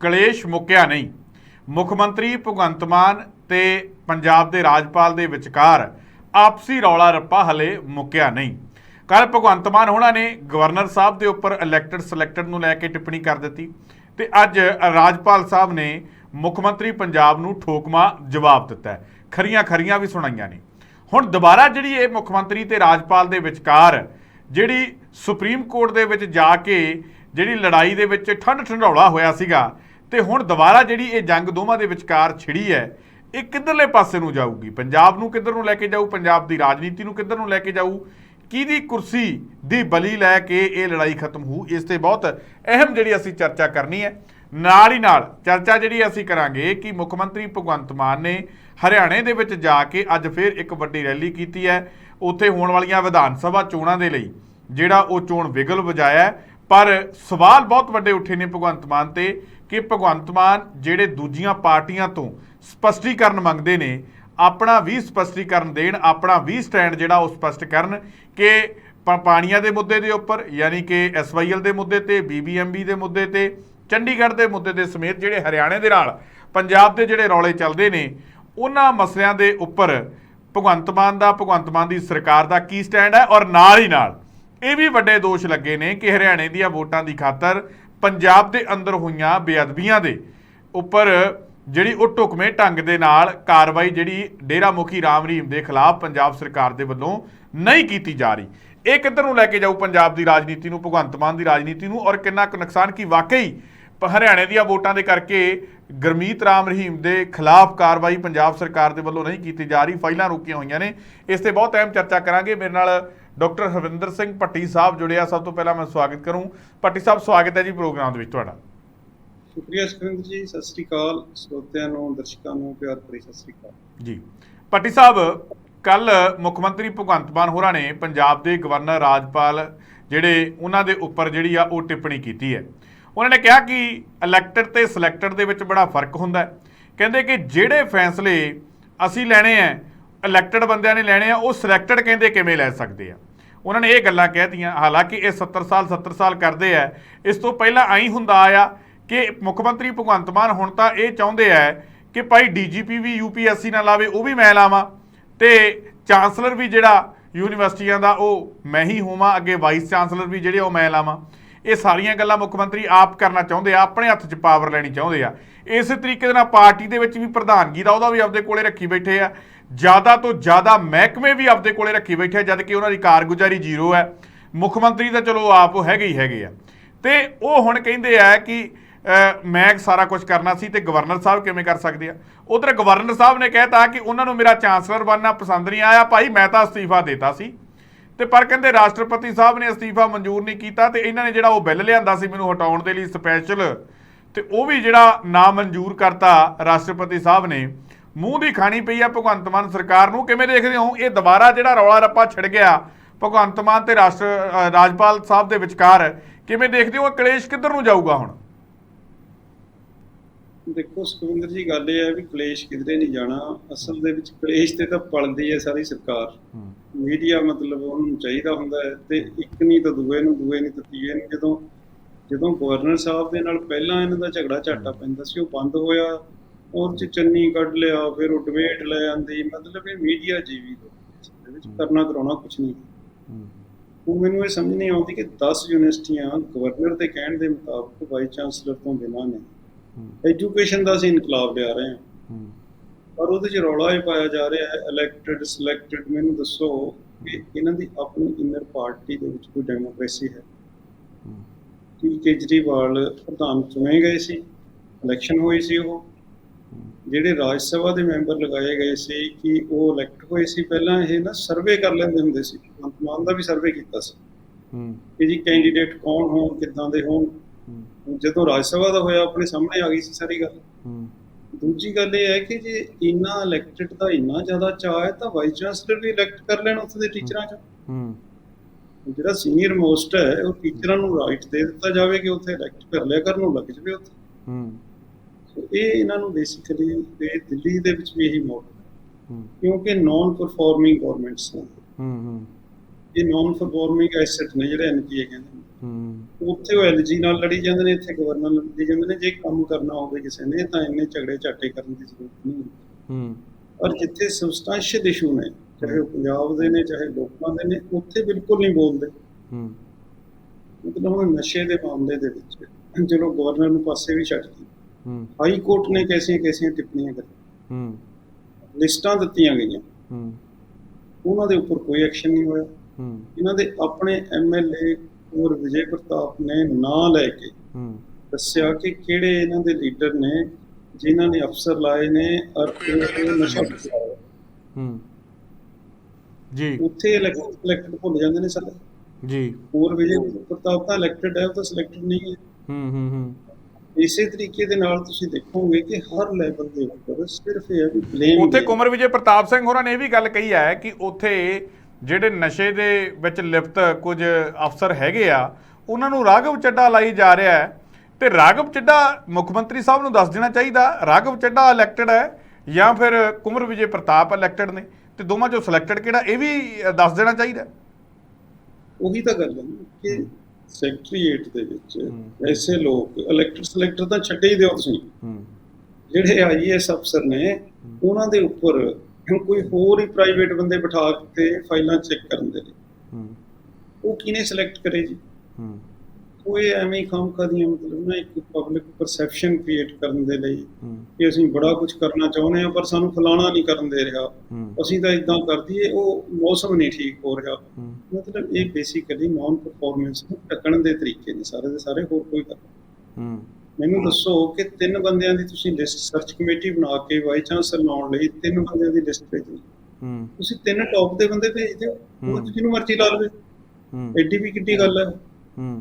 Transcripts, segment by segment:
ਕਲੇਸ਼ ਮੁੱਕਿਆ ਨਹੀਂ। ਮੁੱਖ ਮੰਤਰੀ ਭਗਵੰਤ ਮਾਨ ਤੇ ਪੰਜਾਬ ਦੇ ਰਾਜਪਾਲ ਦੇ ਵਿਚਕਾਰ ਆਪਸੀ ਰੌਲਾ ਰੱਪਾ ਹਲੇ ਮੁੱਕਿਆ ਨਹੀਂ। ਕੱਲ ਭਗਵੰਤ ਮਾਨ ਹੋਣਾ ਨੇ ਗਵਰਨਰ ਸਾਹਿਬ ਦੇ ਉੱਪਰ ਇਲੈਕਟਡ ਸਿਲੈਕਟਡ ਨੂੰ ਲੈ ਕੇ ਟਿੱਪਣੀ ਕਰ ਦਿੱਤੀ ਤੇ ਅੱਜ ਰਾਜਪਾਲ ਸਾਹਿਬ ਨੇ ਮੁੱਖ ਮੰਤਰੀ ਪੰਜਾਬ ਨੂੰ ਠੋਕਮਾ ਜਵਾਬ ਦਿੱਤਾ ਖਰੀਆਂ ਖਰੀਆਂ ਵੀ ਸੁਣਾਈਆਂ ਨੇ। ਹੁਣ ਦੁਬਾਰਾ ਜਿਹੜੀ ਇਹ ਮੁੱਖ ਮੰਤਰੀ ਤੇ ਰਾਜਪਾਲ ਦੇ ਵਿਚਕਾਰ ਜਿਹੜੀ ਸੁਪਰੀਮ ਕੋਰਟ ਦੇ ਵਿੱਚ ਜਾ ਕੇ ਜਿਹੜੀ ਲੜਾਈ ਦੇ ਵਿੱਚ ਠੰਡ ਠੰਡੌਲਾ ਹੋਇਆ ਸੀਗਾ ਤੇ ਹੁਣ ਦੁਬਾਰਾ ਜਿਹੜੀ ਇਹ ਜੰਗ ਦੋਵਾਂ ਦੇ ਵਿਚਕਾਰ ਛਿੜੀ ਹੈ, ਇਹ ਕਿੱਧਰਲੇ ਪਾਸੇ ਨੂੰ ਜਾਊਗੀ? ਪੰਜਾਬ ਨੂੰ ਕਿੱਧਰ ਨੂੰ ਲੈ ਕੇ ਜਾਊ? ਪੰਜਾਬ ਦੀ ਰਾਜਨੀਤੀ ਨੂੰ ਕਿੱਧਰ ਨੂੰ ਲੈ ਕੇ ਜਾਊ? ਕਿਹਦੀ ਕੁਰਸੀ ਦੀ ਬਲੀ ਲੈ ਕੇ ਇਹ ਲੜਾਈ ਖਤਮ ਹੋਊ? ਇਸ ਤੇ ਬਹੁਤ ਅਹਿਮ ਜਿਹੜੀ ਅਸੀਂ ਚਰਚਾ ਕਰਨੀ ਹੈ। ਨਾਲ ਹੀ ਨਾਲ ਚਰਚਾ ਜਿਹੜੀ ਅਸੀਂ ਕਰਾਂਗੇ ਕਿ ਮੁੱਖ ਮੰਤਰੀ ਭਗਵੰਤ ਮਾਨ ਨੇ ਹਰਿਆਣੇ ਦੇ ਵਿੱਚ ਜਾ ਕੇ ਅੱਜ ਫਿਰ ਇੱਕ ਵੱਡੀ ਰੈਲੀ ਕੀਤੀ ਹੈ। ਉੱਥੇ ਹੋਣ ਵਾਲੀਆਂ ਵਿਧਾਨ ਸਭਾ ਚੋਣਾਂ ਦੇ ਲਈ ਜਿਹੜਾ ਉਹ ਚੋਣ ਵਿਗਲ ਵਜਾਇਆ ਪਰ ਸਵਾਲ ਬਹੁਤ ਵੱਡੇ ਉੱਠੇ ਨੇ ਭਗਵੰਤ ਮਾਨ ਤੇ। ਕਿ ਭਗਵੰਤ ਮਾਨ ਜਿਹੜੇ ਦੂਜੀਆਂ ਪਾਰਟੀਆਂ ਤੋਂ ਸਪਸ਼ਟੀਕਰਨ ਮੰਗਦੇ ਨੇ, ਆਪਣਾ ਵੀ ਸਪਸ਼ਟੀਕਰਨ ਦੇਣ, ਆਪਣਾ ਵੀ ਸਟੈਂਡ ਜਿਹੜਾ ਉਹ ਸਪਸ਼ਟ ਕਰਨ ਕਿ ਪਾਣੀਆਂ ਦੇ ਮੁੱਦੇ ਦੇ ਉੱਪਰ, ਯਾਨੀ ਕਿ ਐਸਵਾਈਐਲ ਦੇ ਮੁੱਦੇ ਤੇ ਬੀਬੀਐਮਬੀ ਦੇ ਮੁੱਦੇ ਤੇ, ਚੰਡੀਗੜ੍ਹ ਦੇ ਮੁੱਦੇ ਦੇ ਸਮੇਤ ਜਿਹੜੇ ਹਰਿਆਣੇ ਦੇ ਨਾਲ, ਪੰਜਾਬ ਦੇ ਜਿਹੜੇ ਰੌਲੇ ਚੱਲਦੇ ਨੇ, ਉਹਨਾਂ ਮਸਲਿਆਂ ਦੇ ਉੱਪਰ ਭਗਵੰਤ ਮਾਨ ਦਾ, ਭਗਵੰਤ ਮਾਨ ਦੀ ਸਰਕਾਰ ਦਾ ਕੀ ਸਟੈਂਡ ਹੈ ਔਰ ਨਾਲ ਹੀ ਨਾਲ ਇਹ ਵੀ ਵੱਡੇ ਦੋਸ਼ ਲੱਗੇ ਨੇ ਕਿ ਹਰਿਆਣੇ ਦੀਆਂ ਵੋਟਾਂ ਦੀ ਖਾਤਰ ਪੰਜਾਬ ਦੇ ਅੰਦਰ ਹੋਈਆਂ ਬੇਅਦਬੀਆਂ ਦੇ ਉੱਪਰ ਜਿਹੜੀ ਉਹ ਢੁਕਵੇਂ ਢੰਗ ਦੇ ਨਾਲ ਕਾਰਵਾਈ ਜਿਹੜੀ ਡੇਰਾ ਮੁਖੀ ਰਾਮ ਰਹੀਮ ਦੇ ਖਿਲਾਫ ਪੰਜਾਬ ਸਰਕਾਰ ਦੇ ਵੱਲੋਂ ਨਹੀਂ ਕੀਤੀ ਜਾ ਰਹੀ। ਇਹ ਕਿੱਧਰ ਨੂੰ ਲੈ ਕੇ ਜਾਊ ਪੰਜਾਬ ਦੀ ਰਾਜਨੀਤੀ ਨੂੰ, ਭਗਵੰਤ ਮਾਨ ਦੀ ਰਾਜਨੀਤੀ ਨੂੰ ਔਰ ਕਿੰਨਾ ਕੁ ਨੁਕਸਾਨ ਕੀ ਵਾਕਈ ਪ- ਹਰਿਆਣੇ ਦੀਆਂ ਵੋਟਾਂ ਦੇ ਕਰਕੇ ਗਰਮੀਤ ਰਾਮ ਰਹੀਮ ਦੇ ਖਿਲਾਫ ਕਾਰਵਾਈ ਪੰਜਾਬ ਸਰਕਾਰ ਦੇ ਵੱਲੋਂ ਨਹੀਂ ਕੀਤੀ ਜਾ ਰਹੀ, ਫਾਈਲਾਂ ਰੁਕੀਆਂ ਹੋਈਆਂ ਨੇ। ਇਸ ਤੇ ਬਹੁਤ ਅਹਿਮ ਚਰਚਾ ਕਰਾਂਗੇ। ਮੇਰੇ ਨਾਲ ਡਾਕਟਰ ਹਰਵਿੰਦਰ ਸਿੰਘ ਭੱਟੀ ਸਾਹਿਬ ਜੁੜਿਆ ਸਭ ਤੋਂ ਪਹਿਲਾਂ ਮੈਂ ਸਵਾਗਤ ਕਰੂੰ। ਭੱਟੀ ਸਾਹਿਬ ਸਵਾਗਤ ਹੈ ਜੀ ਪ੍ਰੋਗਰਾਮ ਦੇ ਵਿੱਚ ਤੁਹਾਡਾ। ਸ਼ੁਕਰੀਆ ਸੁਖਵਿੰਦਰ ਜੀ ਸਤਿ ਸ੍ਰੀ ਅਕਾਲ। ਸਰੋਤਿਆਂ ਨੂੰ ਦਰਸ਼ਕਾਂ ਨੂੰ ਪਿਆਰ ਭਰੀ ਸਤਿ ਸ੍ਰੀ ਅਕਾਲ। ਜੀ। ਭੱਟੀ ਸਾਹਿਬ ਕੱਲ ਮੁੱਖ ਮੰਤਰੀ ਭਗਵੰਤ ਮਾਨ ਹੋਰਾਂ ਨੇ ਪੰਜਾਬ ਦੇ ਗਵਰਨਰ ਰਾਜਪਾਲ ਜਿਹੜੇ ਉਹਨਾਂ ਦੇ ਉੱਪਰ ਜਿਹੜੀ ਆ ਉਹ ਟਿੱਪਣੀ ਕੀਤੀ ਹੈ। ਉਹਨਾਂ ਨੇ ਕਿਹਾ ਕਿ ਇਲੈਕਟਡ ਤੇ ਸਿਲੈਕਟਡ ਦੇ ਵਿੱਚ ਬੜਾ ਫ਼ਰਕ ਹੁੰਦਾ ਹੈ। ਕਹਿੰਦੇ ਕਿ ਜਿਹੜੇ ਫੈਸਲੇ ਅਸੀਂ ਲੈਣੇ ਆ ਇਲੈਕਟਡ ਬੰਦਿਆਂ ਨੇ ਲੈਣੇ ਆ ਉਹ ਸਿਲੈਕਟਡ ਕਹਿੰਦੇ ਕਿਵੇਂ ਲੈ ਸਕਦੇ ਆ? ਉਹਨਾਂ ਨੇ ਇਹ ਗੱਲਾਂ ਕਹਿਤੀਆਂ, ਹਾਲਾਂਕਿ ਇਹ 70 ਸਾਲ 70 ਸਾਲ ਕਰਦੇ ਆ। ਇਸ ਤੋਂ ਪਹਿਲਾਂ ਆਈ ਹੁੰਦਾ ਆਇਆ ਕਿ ਮੁੱਖ ਮੰਤਰੀ ਭਗਵੰਤ ਮਾਨ ਹੁਣ ਤਾਂ ਇਹ ਚਾਹੁੰਦੇ ਆ ਕਿ ਭਾਈ ਡੀਜੀਪੀ ਵੀ ਯੂਪੀਐਸਸੀ ਨਾਲ ਲਾਵੇ, ਉਹ ਵੀ ਮੈਂ ਲਾਵਾਂ ਤੇ ਚਾਂਸਲਰ ਵੀ ਜਿਹੜਾ ਯੂਨੀਵਰਸਿਟੀਆਂ ਦਾ ਉਹ ਮੈਂ ਹੀ ਹੋਵਾਂ, ਅੱਗੇ ਵਾਈਸ ਚਾਂਸਲਰ ਵੀ ਜਿਹੜੇ ਉਹ ਮੈਂ ਲਾਵਾਂ। ਇਹ ਸਾਰੀਆਂ ਗੱਲਾਂ ਮੁੱਖ ਮੰਤਰੀ ਆਪ ਕਰਨਾ ਚਾਹੁੰਦੇ ਆ, ਆਪਣੇ ਹੱਥ 'ਚ ਪਾਵਰ ਲੈਣੀ ਚਾਹੁੰਦੇ ਆ। ਇਸੇ ਤਰੀਕੇ ਦੇ ਨਾਲ ਪਾਰਟੀ ਦੇ ਵਿੱਚ ਵੀ ਪ੍ਰਧਾਨਗੀ ਦਾ ਉਹਦਾ ਵੀ ਆਪਦੇ ਕੋਲੇ ਰੱਖੀ ਬੈਠੇ ਆ। ਜ਼ਿਆਦਾ ਤੋਂ ਜ਼ਿਆਦਾ ਮਹਿਕਮੇ ਵੀ ਆਪਦੇ ਕੋਲੇ ਰੱਖੀ ਬੈਠੇ ਆ, ਜਦ ਕਿ ਉਹਨਾਂ ਦੀ ਕਾਰਗੁਜ਼ਾਰੀ ਜ਼ੀਰੋ ਹੈ। ਮੁੱਖ ਮੰਤਰੀ ਤਾਂ ਚਲੋ ਆਪ ਉਹ ਹੈਗੇ ਹੀ ਹੈਗੇ ਆ। ਤੇ ਉਹ ਹੁਣ ਕਹਿੰਦੇ ਆ ਕਿ ਮੈਂ ਸਾਰਾ ਕੁਝ ਕਰਨਾ ਸੀ ਤੇ ਗਵਰਨਰ ਸਾਹਿਬ ਕਿਵੇਂ ਕਰ ਸਕਦੇ ਆ? ਉਧਰ ਗਵਰਨਰ ਸਾਹਿਬ ਨੇ ਕਹਿਤਾ ਕਿ ਉਹਨਾਂ ਨੂੰ ਮੇਰਾ ਚਾਂਸਲਰ ਬਣਨਾ ਪਸੰਦ ਨਹੀਂ ਆਇਆ, ਭਾਈ ਮੈਂ ਤਾਂ ਅਸਤੀਫਾ ਦੇਤਾ ਸੀ। ਤੇ ਪਰ ਕਹਿੰਦੇ ਰਾਸ਼ਟਰਪਤੀ ਸਾਹਿਬ ਨੇ ਅਸਤੀਫਾ ਮਨਜ਼ੂਰ ਨਹੀਂ ਕੀਤਾ ਤੇ ਇਹਨਾਂ ਨੇ ਜਿਹੜਾ ਉਹ ਬਿੱਲ ਲਿਆਂਦਾ ਸੀ ਮੈਨੂੰ ਹਟਾਉਣ ਦੇ ਲਈ ਸਪੈਸ਼ਲ, ਤੇ ਉਹ ਵੀ ਜਿਹੜਾ ਨਾ ਮਨਜ਼ੂਰ ਕਰਤਾ ਰਾਸ਼ਟਰਪਤੀ ਸਾਹਿਬ ਨੇ ਮੂੰਹ ਦੀ ਖਾਣੀ ਪਈ ਆ ਭਗਵੰਤ ਮਾਨ ਸਰਕਾਰ ਨੂੰ। ਕਿਵੇਂ ਦੇਖਦੇ ਹੋ? ਇਹ ਦੁਬਾਰਾ ਜਿਹੜਾ ਰੌਲਾ ਰੱਪਾ ਛਿੜ ਗਿਆ ਭਗਵੰਤ ਮਾਨ ਤੇ ਰਾਸ਼ਟਰ ਰਾਜਪਾਲ ਸਾਹਿਬ ਦੇ ਵਿਚਕਾਰ ਕਿਵੇਂ ਦੇਖਦੇ ਹੋ? ਕਲੇਸ਼ ਕਿੱਧਰ ਨੂੰ ਜਾਊਗਾ ਹੁਣ? ਦੇਖੋ ਸੁਖਵਿੰਦਰ ਜੀ ਗੱਲ ਇਹ ਹੈ ਵੀ ਕਲੇਸ਼ ਕਿਧਰੇ ਨਹੀਂ ਜਾਣਾ। ਅਸਲ ਦੇ ਵਿੱਚ ਕਲੇਸ਼ ਤੇ ਤਾਂ ਪਲਦੀ ਹੈ ਸਾਰੀ ਸਰਕਾਰ। ਮੀਡੀਆ ਮਤਲਬ ਉਹਨੂੰ ਚਾਹੀਦਾ ਹੁੰਦਾ ਹੈ ਤੇ ਇੱਕ ਨਹੀਂ ਤਾਂ ਦੂਏ ਨੂੰ ਦੂਏ ਨਹੀਂ ਤਾਂ ਤੀਏ ਨੂੰ। ਜਦੋਂ ਜਦੋਂ ਗਵਰਨਰ ਸਾਹਿਬ ਦੇ ਨਾਲ ਪਹਿਲਾਂ ਇਹਨਾਂ ਦਾ ਝਗੜਾ ਝਾਟਾ ਪੈਂਦਾ ਸੀ ਉਹ ਬੰਦ ਹੋਇਆ। ਉਹ ਚ ਚੰਨੀ ਕੱਢ ਲਿਆ ਫਿਰ ਉਹ ਡਿਬੇਟ ਲੈ ਆਂਦੀ ਮਤਲਬ ਇਹ ਮੀਡੀਆ ਜੀਵੀ ਦੇ ਵਿੱਚ ਕਰਨਾ ਕਰਾਉਣਾ ਕੁਝ ਨਹੀਂ। ਹੁਣ ਮੈਨੂੰ ਇਹ ਸਮਝ ਨਹੀਂ ਆਉਂਦੀ ਕਿ 10 ਯੂਨੀਵਰਸਿਟੀਆਂ ਗਵਰਨਰ ਦੇ ਕਹਿਣ ਦੇ ਮੁਤਾਬਕ ਵਾਈਸ ਚਾਂਸਲਰ ਤੋਂ ਬਿਨਾਂ ਨੇ ਐਜੂਕੇਸ਼ਨ ਦਾ ਅਸੀਂ ਇਨਕਲਾਬ ਲਿਆ ਰਹੇ ਹਾਂ। ਪਰ ਉਹਦੇ 'ਚ ਰੌਲਾ ਇਹ ਪਾਇਆ ਜਾ ਰਿਹਾ ਹੈ ਇਲੈਕਟਡ ਸਿਲੈਕਟਡ ਮੈਨੂੰ ਦੱਸੋ ਕਿ ਇਹਨਾਂ ਦੀ ਆਪਣੀ ਇਨਰ ਪਾਰਟੀ ਦੇ ਵਿੱਚ ਕੋਈ ਡੈਮੋਕ੍ਰੇਸੀ ਹੈ? ਕੀ ਕੇਜਰੀਵਾਲ ਪ੍ਰਧਾਨ ਚੁਣੇ ਗਏ ਸੀ? ਇਲੈਕਸ਼ਨ ਹੋਈ ਸੀ ਉਹ? ਜਿਹੜੇ ਰਾਜ ਸਭਾ ਦੇ ਮੈਂਬਰ ਲਗਾਏ ਗਏ ਸੀ ਕਿ ਉਹ ਇਲੈਕਟ ਹੋਏ ਸੀ ਪਹਿਲਾਂ ਇਹ ਨਾ ਸਰਵੇ ਕਰ ਲੈਂਦੇ ਹੁੰਦੇ ਸੀ। ਭਗਵੰਤ ਮਾਨ ਦਾ ਵੀ ਸਰਵੇ ਕੀਤਾ ਸੀ। ਕਿ ਜੀ ਕੈਂਡੀਡੇਟ ਕੌਣ ਹੋਣ ਕਿੱਦਾਂ ਦੇ ਹੋਣ? ਜਦੋਂ ਰਾਜ ਸਭਾ ਦਾ ਹੋਇਆ ਆਪਣੇ ਸਾਹਮਣੇ ਆ ਗਈ ਸੀ ਸਾਰੀ ਗੱਲ। ਦੂਜੀ ਗੱਲ ਇਹ ਹੈ ਕਿ ਜੇ ਇੰਨਾ ਇਲੈਕਟਡ ਦਾ ਇੰਨਾ ਜ਼ਿਆਦਾ ਚਾਹ ਹੈ ਤਾਂ ਵਾਈਸ ਚਾਂਸਲਰ ਵੀ ਇਲੈਕਟ ਕਰ ਲੈਣ ਉੱਥੇ ਦੇ ਟੀਚਰਾਂ ਚ। ਜਿਹੜਾ ਸੀਨੀਅਰ ਮੋਸਟ ਹੈ ਉਹ ਟੀਚਰਾਂ ਨੂੰ ਰਾਈਟ ਦੇ ਦਿੱਤਾ ਜਾਵੇ ਕਿ ਉੱਥੇ ਇਲੈਕਟ ਕਰ ਲਿਆ ਕਰਨ ਨੂੰ ਲੱਗ ਜਵੇ ਉੱਥੇ। ਸੋ ਇਹ ਇਹਨਾਂ ਨੂੰ ਬੇਸਿਕਲੀ ਇਹ ਦਿੱਲੀ ਦੇ ਵਿੱਚ ਵੀ ਇਹੀ ਮੋਡਲ ਕਿਉਂਕਿ ਨਾਨ ਪਰਫਾਰਮਿੰਗ ਗਵਰਨਮੈਂਟਸ ਨੇ ਇਹ ਨਾਨ ਪਰਫਾਰਮਿੰਗ ਐਸੈਟ ਨੇ ਜਿਹੜੇ ਐਨਪੀਏ ਕਹਿੰਦੇ ਨੇ। ਹੂੰ। ਉੱਥੇ ਉਹ ਐਲਜੀ ਨਾਲ ਲੜੀ ਜਾਂਦੇ ਨੇ ਇੱਥੇ ਗਵਰਨਰ ਨਾਲ ਲੜੀ ਜਾਂਦੇ ਨੇ। ਜੇ ਕੰਮ ਕਰਨਾ ਹੋਵੇ ਕਿਸੇ ਨੇ ਤਾਂ ਇੰਨੇ ਝਗੜੇ ਝਾਟੇ ਕਰਨ ਦੀ ਜ਼ਰੂਰਤ ਨਹੀਂ ਹੂੰ। ਪਰ ਜਿੱਥੇ ਸਬਸਟੈਂਸ਼ੀਅਲ ਇਸ਼ੂ ਨੇ ਚਾਹੇ ਪੰਜਾਬ ਦੇ ਨੇ ਚਾਹੇ ਲੋਕਾਂ ਦੇ ਨੇ ਉੱਥੇ ਬਿਲਕੁਲ ਨਹੀਂ ਬੋਲਦੇ। ਹੂੰ। ਮਤਲਬ ਹੁਣ ਨਸ਼ੇ ਦੇ ਮਾਮਲੇ ਦੇ ਵਿੱਚ ਚਲੋ ਗਵਰਨਰ ਨੂੰ ਪਾਸੇ ਵੀ ਛੱਡ ਦਿੱਤੀ। ਹੂੰ ਹਾਈ ਕੋਰਟ ਨੇ ਕੈਸੀਆਂ ਕੈਸੀਆਂ ਟਿੱਪਣੀਆਂ ਕਰੀਆਂ। ਹੂੰ। ਲਿਸਟਾਂ ਦਿੱਤੀਆਂ ਗਈਆਂ। ਹੂੰ। ਉਹਨਾਂ ਦੇ ਉੱਪਰ ਕੋਈ ਐਕਸ਼ਨ ਨਹੀਂ ਹੋਇਆ। ਹੂੰ। ਇਹਨਾਂ ਦੇ ਆਪਣੇ ਐਮਐਲਏ ਔਰ ਵਿਜੇ ਪ੍ਰਤਾਪ ਨੇ ਨਾਂ ਲੈ ਕੇ ਹੂੰ। ਦੱਸਿਆ ਕਿ ਕਿਹੜੇ ਇਹਨਾਂ ਦੇ ਲੀਡਰ ਨੇ ਜਿਨ੍ਹਾਂ ਨੇ ਅਫਸਰ ਲਾਏ ਨੇ ਔਰ ਨਸ਼ਾ ਹੂੰ। ਜੀ। ਉੱਥੇ ਇਲੈਕਟਡ ਭੁੱਲ ਜਾਂਦੇ ਨੇ ਸਾਰੇ। ਜੀ। ਹੋਰ ਵਿਜੇ ਪ੍ਰਤਾਪ ਤਾਂ ਇਲੈਕਟਡ ਹੈ ਉਹ ਤਾਂ ਸਿਲੈਕਟਡ ਨਹੀਂ ਹੈ। ਹੂੰ ਹੂੰ ਹੂੰ। ਇਸੇ ਤਰੀਕੇ ਦੇ ਨਾਲ ਤੁਸੀਂ ਦੇਖੋਗੇ ਕਿ ਹਰ ਲੈਵਲ ਦੇ ਉੱਪਰ ਸਿਰਫ ਇਹ ਹੈ ਵੀ ਬਲੇਮ ਉੱਥੇ ਕੁਮਰ ਵਿਜੇ ਪ੍ਰਤਾਪ ਸਿੰਘ ਹੋਰਾਂ ਨੇ ਇਹ ਵੀ ਗੱਲ ਕਹੀ ਹੈ ਕਿ ਉੱਥੇ ਜਿਹੜੇ ਨਸ਼ੇ ਦੇ ਵਿੱਚ ਲਿਪਤ ਕੁਝ ਅਫਸਰ ਹੈਗੇ ਆ ਉਹਨਾਂ ਨੂੰ ਰਾਘਵ ਚੱਡਾ ਲਾਈ ਜਾ ਰਿਹਾ ਹੈ। ਤੇ ਰਾਘਵ ਚੱਡਾ ਮੁੱਖ ਮੰਤਰੀ ਸਾਹਿਬ ਨੂੰ ਦੱਸ ਦੇਣਾ ਚਾਹੀਦਾ ਰਾਘਵ ਚੱਡਾ ਇਲੈਕਟਡ ਹੈ ਜਾਂ ਫਿਰ ਕੁਮਰ ਵਿਜੇ ਪ੍ਰਤਾਪ ਇਲੈਕਟਡ ਨੇ? ਤੇ ਦੋਵਾਂ ਚੋਂ ਸਿਲੈਕਟਡ ਕਿਹੜਾ ਇਹ ਵੀ ਦੱਸ ਦੇਣਾ ਚਾਹੀਦਾ ਉਹੀ ਤਾਂ ਗੱਲ ਹੈ ਕਿ ਸੈਕਟਰੀਏਟ ਦੇ ਵਿੱਚ। ਐਸੇ ਲੋਕ ਇਲੈਕਟਡ ਸਿਲੈਕਟਰ ਤਾਂ ਛੱਡੇ ਹੀ ਦਿਓ ਤੁਸੀਂ। ਜਿਹੜੇ ਆਈਐਸ ਅਫਸਰ ਨੇ ਉਹਨਾਂ ਦੇ ਉੱਪਰ ਕੋਈ ਹੋਰ ਹੀ ਪ੍ਰਾਈਵੇਟ ਬੰਦੇ ਬਿਠਾ ਕੇ ਫਾਈਲਾਂ ਚੈੱਕ ਕਰਨ ਦੇ ਲਈ। ਉਹ ਕਿਹਨੇ ਸਿਲੈਕਟ ਕਰੇ ਜੀ? ਇਹ ਐਵੇਂ ਹੀ ਕੰਮ ਕਰਦੀਆਂ ਮਤਲਬ ਨਾ ਇੱਕ ਪਬਲਿਕ ਪਰਸੈਪਸ਼ਨ ਕ੍ਰੀਏਟ ਕਰਨ ਦੇ ਲਈ ਕਿ ਅਸੀਂ ਬੜਾ ਕੁਝ ਕਰਨਾ ਚਾਹੁੰਦੇ ਹਾਂ ਪਰ ਸਾਨੂੰ ਫਲਾਣਾ ਨਹੀਂ ਕਰਨ ਦੇ ਰਿਹਾ। ਅਸੀਂ ਤਾਂ ਇਦਾਂ ਕਰ ਦਈਏ ਉਹ ਮੌਸਮ ਨਹੀਂ ਠੀਕ ਹੋ ਰਿਹਾ। ਮਤਲਬ ਇਹ ਬੇਸਿਕਲੀ ਨਾਨ ਪਰਫਾਰਮੈਂਸ ਨੂੰ ਢੱਕਣ ਦੇ ਤਰੀਕੇ ਨੇ ਸਾਰੇ ਦੇ ਸਾਰੇ ਹੋਰ ਕੋਈ ਗੱਲ ਮੈਨੂੰ ਦੱਸੋ ਕਿ ਤਿੰਨ ਬੰਦਿਆਂ ਦੀ ਤੁਸੀਂ ਲਿਸਟ ਸਰਚ ਕਮੇਟੀ ਬਣਾ ਕੇ ਵਾਈ ਚਾਂਸਲਰ ਲਾਉਣ ਲਈ ਤਿੰਨ ਬੰਦਿਆਂ ਦੀ ਲਿਸਟ ਭੇਜਣੀ ਹੂੰ। ਤੁਸੀਂ ਤਿੰਨ ਟੌਪ ਦੇ ਬੰਦੇ ਭੇਜ ਦਿਓ। ਉਹ। ਜਿਹਨੂੰ ਮਰਜ਼ੀ ਲਾ ਲਵੇ। ਐਡੀ ਵੀ ਕਿੱਡੀ ਗੱਲ ਹੂੰ।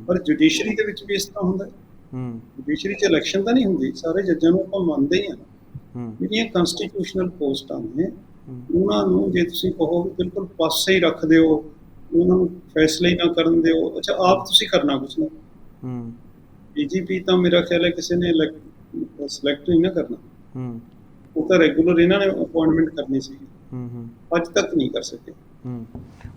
ਪਰ ਜੁਡੀਸ਼ਰੀ ਦੇ ਵਿੱਚ ਵੀ ਇਸ ਤਰ੍ਹਾਂ ਹੁੰਦਾ ਹੂੰ। ਜੁਡੀਸ਼ਰੀ 'ਚ ਇਲੈਕਸ਼ਨ ਤਾਂ ਨਹੀਂ ਹੁੰਦੀ ਸਾਰੇ ਜੱਜਾਂ ਨੂੰ ਆਪਾਂ ਮੰਨਦੇ ਹੀ ਹੂੰ। ਜਿਹੜੀਆਂ ਕਨਸਟੀਟਿਊਸ਼ਨਲ ਪੋਸਟਾਂ ਨੇ। ਉਹਨਾਂ ਨੂੰ ਜੇ ਤੁਸੀਂ ਕਹੋ ਬਿਲਕੁਲ ਪਾਸੇ ਹੀ ਰੱਖ ਦਿਓ ਉਹਨਾਂ ਨੂੰ ਫੈਸਲੇ ਹੀ ਨਾ ਕਰਨ ਦਿਓ ਅੱਛਾ ਆਪ ਤੁਸੀਂ ਕਰਨਾ ਕੁਝ ਨਹੀਂ ਹੂੰ। ਡੀਜੀਪੀ ਤਾਂ ਮੇਰਾ ਖਿਆਲ ਹੈ ਕਿਸੇ ਨੇ ਸਿਲੈਕਟ ਨਹੀਂ ਨਾ ਕਰਨਾ। ਹੂੰ। ਉਹ ਤਾਂ ਰੈਗੂਲਰ ਇਹਨਾਂ ਨੇ ਅਪਾਇੰਟਮੈਂਟ ਕਰਨੀ ਸੀ। ਹੂੰ ਹੂੰ। ਅੱਜ ਤੱਕ ਨਹੀਂ ਕਰ ਸਕੇ।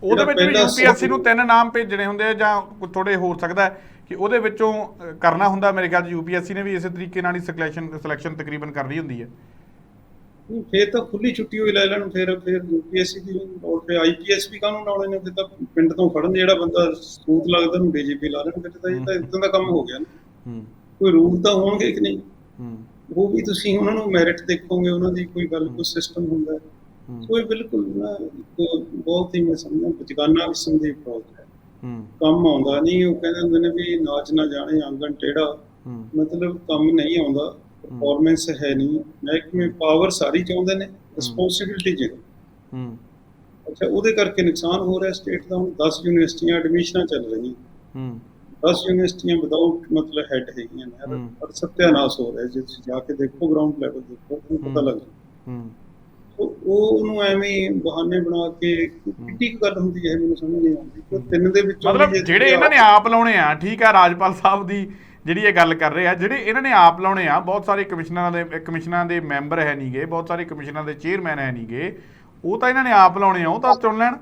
ਉਹਦੇ ਵਿੱਚ ਵੀ ਯੂਪੀਐਸਸੀ ਨੂੰ ਤਿੰਨ ਨਾਮ ਭੇਜਣੇ ਹੁੰਦੇ ਆ ਜਾਂ ਥੋੜੇ ਹੋ ਸਕਦਾ ਹੈ ਕਿ ਉਹਦੇ ਵਿੱਚੋਂ ਕਰਨਾ ਹੁੰਦਾ ਮੇਰੇ ਖਿਆਲ ਯੂਪੀਐਸਸੀ ਨੇ ਵੀ ਇਸੇ ਤਰੀਕੇ ਨਾਲ ਹੀ ਸਿਲੈਕਸ਼ਨ ਸਿਲੈਕਸ਼ਨ ਤਕਰੀਬਨ ਕਰਨੀ ਹੁੰਦੀ ਹੈ। ਫਿਰ ਤਾਂ ਖੁੱਲੀ ਛੁੱਟੀ ਹੋਈ ਲੈ ਲੈਣ ਫਿਰ ਫਿਰ ਯੂਪੀਐਸਸੀ ਦੀ ਔਰ ਫਿਰ ਆਈਪੀਐਸ ਵੀ ਕਾਨੂੰਨ ਲਾਉਣੇ ਨੇ ਫਿਰ ਤਾਂ ਪਿੰਡ ਤੋਂ ਫੜਨ ਜਿਹੜਾ ਬੰਦਾ ਸੂਤ ਲੱਗਦਾ ਨੂੰ ਡੀਜੀਪੀ ਲਾ ਲੈਣ ਫਿਰ ਤਾਂ ਇਹ ਤਾਂ ਇਦਾਂ ਦਾ ਕੰਮ ਹੋ ਗਿਆ ਨਾ। ਹੂੰ। ਕੋਈ ਰੂਲ ਤਾਂ ਹੋਣਗੇ ਕਿ ਨਹੀਂ? ਹੂੰ। ਉਹ ਵੀ ਤੁਸੀਂ ਉਹਨਾਂ ਨੂੰ ਮੈਰਿਟ ਦੇਖੋਗੇ ਉਹਨਾਂ ਦੀ ਕੋਈ ਗੱਲ ਕੋਈ ਸਿਸਟਮ ਹੁੰਦਾ ਹੂੰ। ਕੋਈ ਬਿਲਕੁਲ ਨਾ ਬਹੁਤ ਹੀ ਮੈਂ ਸਮਝਦਾ ਬਚਕਾਨਾ ਕਿਸਮ ਦੀ ਅਪਰੋਚ ਹੈ। ਕੰਮ ਆਉਂਦਾ ਨਹੀਂ ਉਹ ਕਹਿੰਦੇ ਹੁੰਦੇ ਨੇ ਵੀ ਨਾਚ ਨਾ ਜਾਣੇ ਆਂਗਣ ਟੇੜਾ। ਮਤਲਬ ਕੰਮ ਨਹੀਂ ਆਉਂਦਾ ਪਰਫਾਰਮੈਂਸ ਹੈ ਨਹੀਂ। ਮਹਿਕਮੇ ਪਾਵਰ ਸਾਰੀ ਚਾਹੁੰਦੇ ਨੇ ਰਿਸਪੌਂਸਿਬਿਲਟੀ ਜ਼ੀਰੋ ਹੂੰ। ਅੱਛਾ ਉਹਦੇ ਕਰਕੇ ਨੁਕਸਾਨ ਹੋ ਰਿਹਾ ਸਟੇਟ ਦਾ। ਹੁਣ 10 ਯੂਨੀਵਰਸਿਟੀਆਂ ਐਡਮਿਸ਼ਨਾਂ ਚੱਲ ਰਹੀਆਂ। ਹੂੰ। 10 ਯੂਨੀਵਰਸਿਟੀਆਂ ਵਿਦਆਊਟ ਮਤਲਬ ਹੈਡ ਹੈਗੀਆਂ ਨੇ। ਪਰ ਸਤਿਆਨਾਸ਼ ਹੋ ਰਿਹਾ। ਜੇ ਤੁਸੀਂ ਜਾ ਕੇ ਦੇਖੋ ਗਰਾਊਂਡ ਲੈਵਲ ਦੇਖੋ ਤੁਹਾਨੂੰ ਪਤਾ। ਲੱਗ ਹੂੰ। ਉਹ ਉਹ ਉਹਨੂੰ ਐਵੇਂ ਬਹਾਨੇ ਬਣਾ ਕੇ ਕਿੱਡੀ ਕੁ ਗੱਲ ਹੁੰਦੀ ਹੈ ਮੈਨੂੰ ਸਮਝ ਨਹੀਂ ਆਉਂਦੀ। ਕਿ ਤਿੰਨ ਦੇ ਵਿੱਚੋਂ ਮਤਲਬ ਜਿਹੜੇ ਇਹਨਾਂ ਨੇ ਆਪ ਲਾਉਣੇ ਆ ਠੀਕ ਆ ਰਾਜਪਾਲ ਸਾਹਿਬ ਦੀ ਜਿਹੜੀ ਇਹ ਗੱਲ ਕਰ ਰਹੇ ਆ ਜਿਹੜੇ ਇਹਨਾਂ ਨੇ ਆਪ ਲਾਉਣੇ ਆ ਬਹੁਤ ਸਾਰੇ ਕਮਿਸ਼ਨਰਾਂ ਦੇ ਕਮਿਸ਼ਨਾਂ ਦੇ ਮੈਂਬਰ ਹੈ ਨਹੀਂਗੇ ਬਹੁਤ ਸਾਰੇ ਕਮਿਸ਼ਨਾਂ ਦੇ ਚੇਅਰਮੈਨ ਹੈ ਨਹੀਂਗੇ ਉਹ ਤਾਂ ਇਹਨਾਂ ਨੇ ਆਪ ਲਾਉਣੇ ਆ ਉਹ ਤਾਂ ਚੁਣ ਲੈਣ।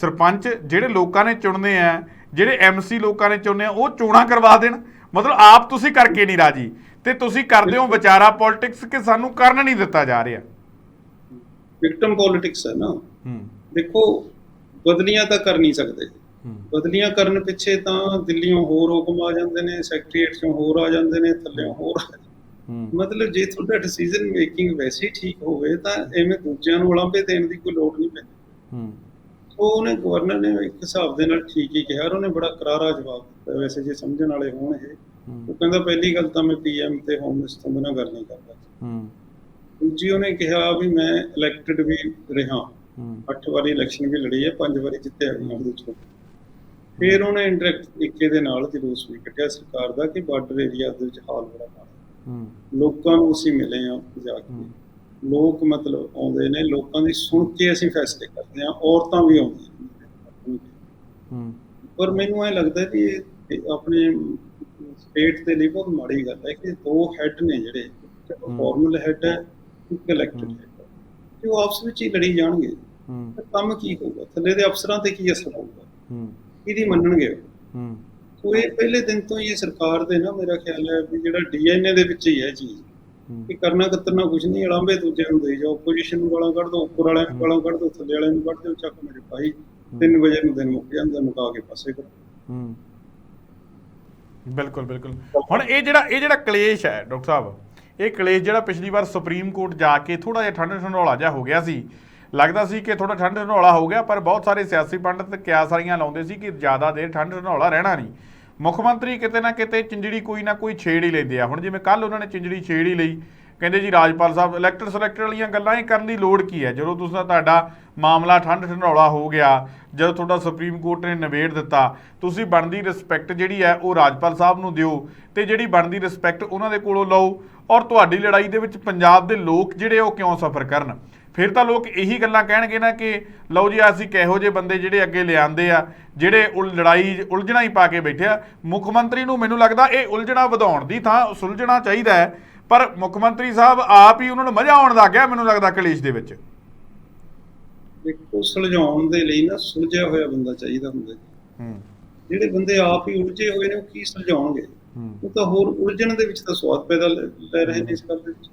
ਸਰਪੰਚ ਜਿਹੜੇ ਲੋਕਾਂ ਨੇ ਚੁਣਨੇ ਆ ਜਿਹੜੇ ਐਮਸੀ ਲੋਕਾਂ ਨੇ ਚੁਣਨੇ ਆ ਉਹ ਚੋਣਾਂ ਕਰਵਾ ਦੇਣ। ਮਤਲਬ ਆਪ ਤੁਸੀਂ ਕਰਕੇ ਨਹੀਂ ਰਾਜੀ। ਤੇ ਤੁਸੀਂ ਕਰਦੇ ਹੋ ਵਿਚਾਰਾ ਪੋਲਿਟਿਕਸ ਕਿ ਸਾਨੂੰ ਕਰਨ ਨਹੀਂ ਦਿੱਤਾ ਜਾ ਰਿਹਾ। ਵਿਕਟਮ ਪੋਲਿਟਿਕਸ ਹੈ ਨਾ। ਦੇਖੋ ਬਦਲੀਆਂ ਤਾਂ ਕਰ ਨਹੀਂ ਸਕਦੇ। ਬਦਲੀਆਂ ਕਰਨ ਪਿੱਛੇ ਤਾਂ ਦਿੱਲੀੋਂ ਹੋਰ ਹੁਕਮ ਆ ਜਾਂਦੇ ਨੇ ਸੈਕਟਰੀਏਟ ਚੋਂ ਹੋਰ ਆ ਜਾਂਦੇ ਨੇ ਥੱਲੇੋਂ ਹੋਰ ਮਤਲਬ ਜੇ ਤੁਹਾਡਾ ਡਿਸੀਜਨ ਮੇਕਿੰਗ ਵੈਸੇ ਹੀ ਠੀਕ ਹੋਵੇ ਤਾਂ ਐਵੇਂ ਦੂਜਿਆਂ ਨੂੰ ਉਲਾਂਭੇ ਦੇਣ ਦੀ ਕੋਈ ਲੋੜ ਨਹੀਂ ਪੈਂਦੀ। ਹੂੰ। ਉਹ ਉਹਨੇ ਗਵਰਨਰ ਨੇ ਇੱਕ ਹਿਸਾਬ ਦੇ ਨਾਲ ਠੀਕ ਹੀ ਕਿਹਾ ਉਹਨੇ ਬੜਾ ਕਰਾਰਾ ਜਵਾਬ ਦਿੱਤਾ। ਵੈਸੇ ਜੇ ਸਮਝਣ ਵਾਲੇ ਹੋਣ ਇਹ ਉਹ ਕਹਿੰਦਾ ਪਹਿਲੀ ਗੱਲ ਤਾਂ ਮੈਂ ਪੀਐਮ ਤੇ ਹੋਮ ਮਿਨਿਸਟਰ ਨਾਲ ਗੱਲ ਨਹੀਂ ਕਰਦਾ। ਹੂੰ। ਦੂਜੀ ਉਹਨੇ ਕਿਹਾ ਵੀ ਮੈਂ ਇਲੈਕਟਡ ਵੀ ਰਿਹਾ। ਅੱਠ ਵਾਰੀ ਇਲੈਕਸ਼ਨ ਵੀ ਲੜੀ ਹੈ ਪੰਜ ਵਾਰੀ ਜਿੱਤਿਆ ਵੀ ਉਹਦੇ ਚੋਂ। ਫਿਰ ਉਹਨੇ ਇੰਡਾਇਰੈਕਟ ਤਰੀਕੇ ਦੇ ਨਾਲ ਜਲੂਸ ਵੀ ਕੱਢਿਆ ਸਰਕਾਰ ਦਾ ਕਿ ਬਾਰਡਰ ਏਰੀਆ ਦੇ ਵਿੱਚ ਹਾਲ ਬੜਾ ਮਾੜਾ ਹੂੰ। ਲੋਕਾਂ ਨੂੰ ਅਸੀਂ ਮਿਲੇ ਆ ਜਾ ਕੇ। ਲੋਕ ਮਤਲਬ ਆਉਂਦੇ ਨੇ ਲੋਕਾਂ ਦੀ ਸੁਣ ਕੇ ਅਸੀਂ ਫੈਸਲੇ ਕਰਦੇ ਆ ਔਰਤਾਂ ਵੀ ਆਉਂਦੀਆਂ ਪਰ ਮੈਨੂੰ ਐ ਲੱਗਦਾ ਇਹ- ਇਹ ਆਪਣੇ ਸਟੇਟ ਦੇ ਲਈ ਬਹੁਤ ਮਾੜੀ ਗੱਲ ਹੈ ਕਿ ਦੋ ਹੈੱਡ ਨੇ ਜਿਹੜੇ ਫਾਰਮਲ ਹੈੱਡ ਹੈ। ਇੱਕ ਇਲੈਕਟਡ ਕਿ ਉਹ ਆਪਸ ਵਿੱਚ ਹੀ ਲੜੀ ਜਾਣਗੇ। ਹੂੰ। ਤਾਂ ਕੰਮ ਕੀ ਹੋਊਗਾ? ਥੱਲੇ ਦੇ ਅਫਸਰਾਂ ਤੇ ਕੀ ਅਸਰ ਹੋਊਗਾ? ਹੂੰ। ਕਿਹਦੀ ਮੰਨਣਗੇ? ਹੂੰ। ਕੋਈ ਪਹਿਲੇ ਦਿਨ ਤੋਂ ਹੀ ਇਹ ਸਰਕਾਰ ਦੇ ਨਾ ਮੇਰਾ ਖਿਆਲ ਹੈ ਵੀ ਜਿਹੜਾ ਡੀਐਨਏ ਦੇ ਵਿੱਚ ਹੀ ਹੈ ਇਹ ਚੀਜ਼। ਕਿ ਕਰਨਾ ਕਤਰਨਾ ਕੁਝ ਨਹੀਂ ਅਲਾਂਬੇ ਦੂਜਿਆਂ ਨੂੰ ਦੇ ਜਾਓ ਪੋਜੀਸ਼ਨ ਨੂੰ ਗਾਲਾਂ ਕੱਢ ਦੋ ਉੱਪਰ ਵਾਲਿਆਂ ਨੂੰ ਗਾਲਾਂ ਕੱਢ ਦੋ ਥੱਲੇ ਵਾਲਿਆਂ ਨੂੰ ਕੱਢ ਦਿਓ ਚੱਕ ਮੇਰੇ ਭਾਈ 3 ਵਜੇ ਨੂੰ ਦਿਨ ਮੁੱਕ ਜਾਂਦਾ ਮੁਕਾ ਕੇ ਪਾਸੇ ਕਰੋ। ਹੂੰ। ਬਿਲਕੁਲ ਬਿਲਕੁਲ। ਹੁਣ ਇਹ ਜਿਹੜਾ ਇਹ ਜਿਹੜਾ ਕਲੇਸ਼ ਹੈ ਡਾਕਟਰ ਸਾਹਿਬ ਇਹ ਕਲੇਸ਼ ਜਿਹੜਾ ਪਿਛਲੀ ਵਾਰ ਸੁਪਰੀਮ ਕੋਰਟ ਜਾ ਕੇ ਥੋੜਾ ਜਿਹਾ ਠੰਡ ਠੰਡੋਲਾ ਜਿਹਾ ਹੋ ਗਿਆ ਸੀ। ਲੱਗਦਾ ਸੀ ਕਿ ਥੋੜਾ ਠੰਡ ਠੰਡੋਲਾ ਹੋ ਗਿਆ, ਪਰ ਬਹੁਤ ਸਾਰੇ ਸਿਆਸੀ ਪੰਡਤ ਕਿਆ ਸਾਰੀਆਂ ਲਾਉਂਦੇ ਸੀ ਕਿ ਜ਼ਿਆਦਾ ਦੇਰ ਠੰਡ ਠੰਡੋਲਾ ਰਹਿਣਾ ਨਹੀਂ। ਮੁੱਖ ਮੰਤਰੀ ਕਿਤੇ ਨਾ ਕਿਤੇ ਚਿੰਜੜੀ ਕੋਈ ਨਾ ਕੋਈ ਛੇੜ ਹੀ ਲੈਂਦੇ ਆ। ਹੁਣ ਜਿਵੇਂ ਕੱਲ ਉਹਨਾਂ ਨੇ ਚਿੰਜੜੀ ਛੇੜ ਹੀ ਲਈ। ਕਹਿੰਦੇ ਜੀ ਰਾਜਪਾਲ ਸਾਹਿਬ ਇਲੈਕਟਡ ਸਿਲੈਕਟਡ ਵਾਲੀਆਂ ਗੱਲਾਂ ਇਹ ਕਰਨ ਦੀ ਲੋੜ ਕੀ ਹੈ? ਜਦੋਂ ਤੁਸੀਂ ਤੁਹਾਡਾ ਮਾਮਲਾ ਠੰਡ ਠੰਡੌਲਾ ਹੋ ਗਿਆ, ਜਦੋਂ ਤੁਹਾਡਾ ਸੁਪਰੀਮ ਕੋਰਟ ਨੇ ਨਿਬੇੜ ਦਿੱਤਾ, ਤੁਸੀਂ ਬਣਦੀ ਰਿਸਪੈਕਟ ਜਿਹੜੀ ਹੈ ਉਹ ਰਾਜਪਾਲ ਸਾਹਿਬ ਨੂੰ ਦਿਓ ਤੇ ਜਿਹੜੀ ਬਣਦੀ ਰਿਸਪੈਕਟ ਉਹਨਾਂ ਦੇ ਕੋਲੋਂ ਲਓ। ਔਰ ਤੁਹਾਡੀ ਲੜਾਈ ਦੇ ਵਿੱਚ ਪੰਜਾਬ ਦੇ ਲੋਕ ਜਿਹੜੇ ਉਹ ਕਿਉਂ ਸਫਰ ਕਰਨ? ਫਿਰ ਤਾਂ ਲੋਕ ਇਹੀ ਗੱਲਾਂ ਕਹਿਣਗੇ ਨਾ ਕਿ ਲਓ ਜੀ ਅਸੀਂ ਕਿਹੋ ਜਿਹੇ ਬੰਦੇ ਜਿਹੜੇ ਅੱਗੇ ਲਿਆਂਦੇ ਆ ਜਿਹੜੇ ਉਲ ਲੜਾਈ ਉਲਝਣਾ ਹੀ ਪਾ ਕੇ ਬੈਠੇ ਆ। ਮੁੱਖ ਮੰਤਰੀ ਨੂੰ ਮੈਨੂੰ ਲੱਗਦਾ ਇਹ ਉਲਝਣਾ ਵਧਾਉਣ ਦੀ ਥਾਂ ਸੁਲਝਣਾ ਚਾਹੀਦਾ ਹੈ ਪਰ ਮੁੱਖ ਮੰਤਰੀ ਸਾਹਿਬ ਆਪ ਹੀ ਉਹਨਾਂ ਨੂੰ ਮਜ਼ਾ ਆਉਣ ਲੱਗ ਗਿਆ ਮੈਨੂੰ ਲੱਗਦਾ ਕਲੇਸ਼ ਦੇ ਵਿੱਚ। ਦੇਖੋ ਸੁਲਝਾਉਣ ਦੇ ਲਈ ਨਾ ਸੁਲਝਿਆ ਹੋਇਆ ਬੰਦਾ ਚਾਹੀਦਾ ਹੁੰਦਾ। ਹੂੰ। ਜਿਹੜੇ ਬੰਦੇ ਆਪ ਹੀ ਉਲਝੇ ਹੋਏ ਨੇ ਉਹ ਕੀ ਸੁਲਝਾਉਣਗੇ? ਉਹ ਤਾਂ ਹੋਰ ਉਲਝਣ ਦੇ ਵਿੱਚ ਤਾਂ ਸਵਾਦ ਪੈਦਾ ਲੈ ਰਹੇ ਨੇ ਇਸ ਗੱਲ ਦੇ ਵਿੱਚ।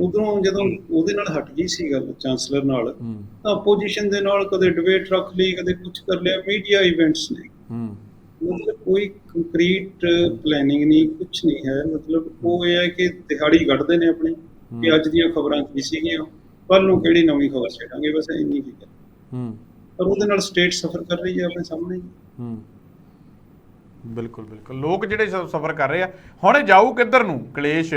ਉਧਰੋਂ ਜਦੋਂ ਉਹਦੇ ਨਾਲ ਹਟ ਗਈ ਸੀ ਗੱਲ ਚਾਂਸਲਰ ਨਾਲ ਤਾਂ ਆਪੋਜੀਸ਼ਨ ਦੇ ਨਾਲ ਕਦੇ ਡਿਬੇਟ ਰੱਖ ਲਈ ਕਦੇ ਕੁਝ ਕਰ ਲਿਆ ਮੀਡੀਆ ਇਵੈਂਟਸ ਨੇ। ਹੂੰ। ਮਤਲਬ ਕੋਈ ਕੰਕਰੀਟ ਪਲੈਨਿੰਗ ਨਹੀਂ ਕੁਝ ਨਹੀਂ ਹੈ। ਮਤਲਬ ਉਹ ਇਹ ਹੈ ਕਿ ਦਿਹਾੜੀ ਕੱਢਦੇ ਨੇ ਆਪਣੀ ਕਿ ਅੱਜ ਦੀਆਂ ਖਬਰਾਂ ਕੀ ਸੀਗੀਆਂ ਕੱਲ ਨੂੰ ਕਿਹੜੀ ਨਵੀਂ ਖਬਰ ਛੇੜਾਂਗੇ ਬਸ ਇੰਨੀ ਹੈ ਹੂੰ। ਪਰ ਉਹਦੇ ਨਾਲ ਸਟੇਟ ਸਫਰ ਕਰ ਰਹੀ ਹੈ ਆਪਣੇ ਸਾਹਮਣੇ। ਹੀ। ਬਿਲਕੁਲ ਬਿਲਕੁਲ। ਲੋਕ ਜਿਹੜੇ ਸ- ਸਫ਼ਰ ਕਰ ਰਹੇ ਆ, ਹੁਣ ਇਹ ਜਾਊ ਕਿੱਧਰ ਨੂੰ? ਕਲੇਸ਼,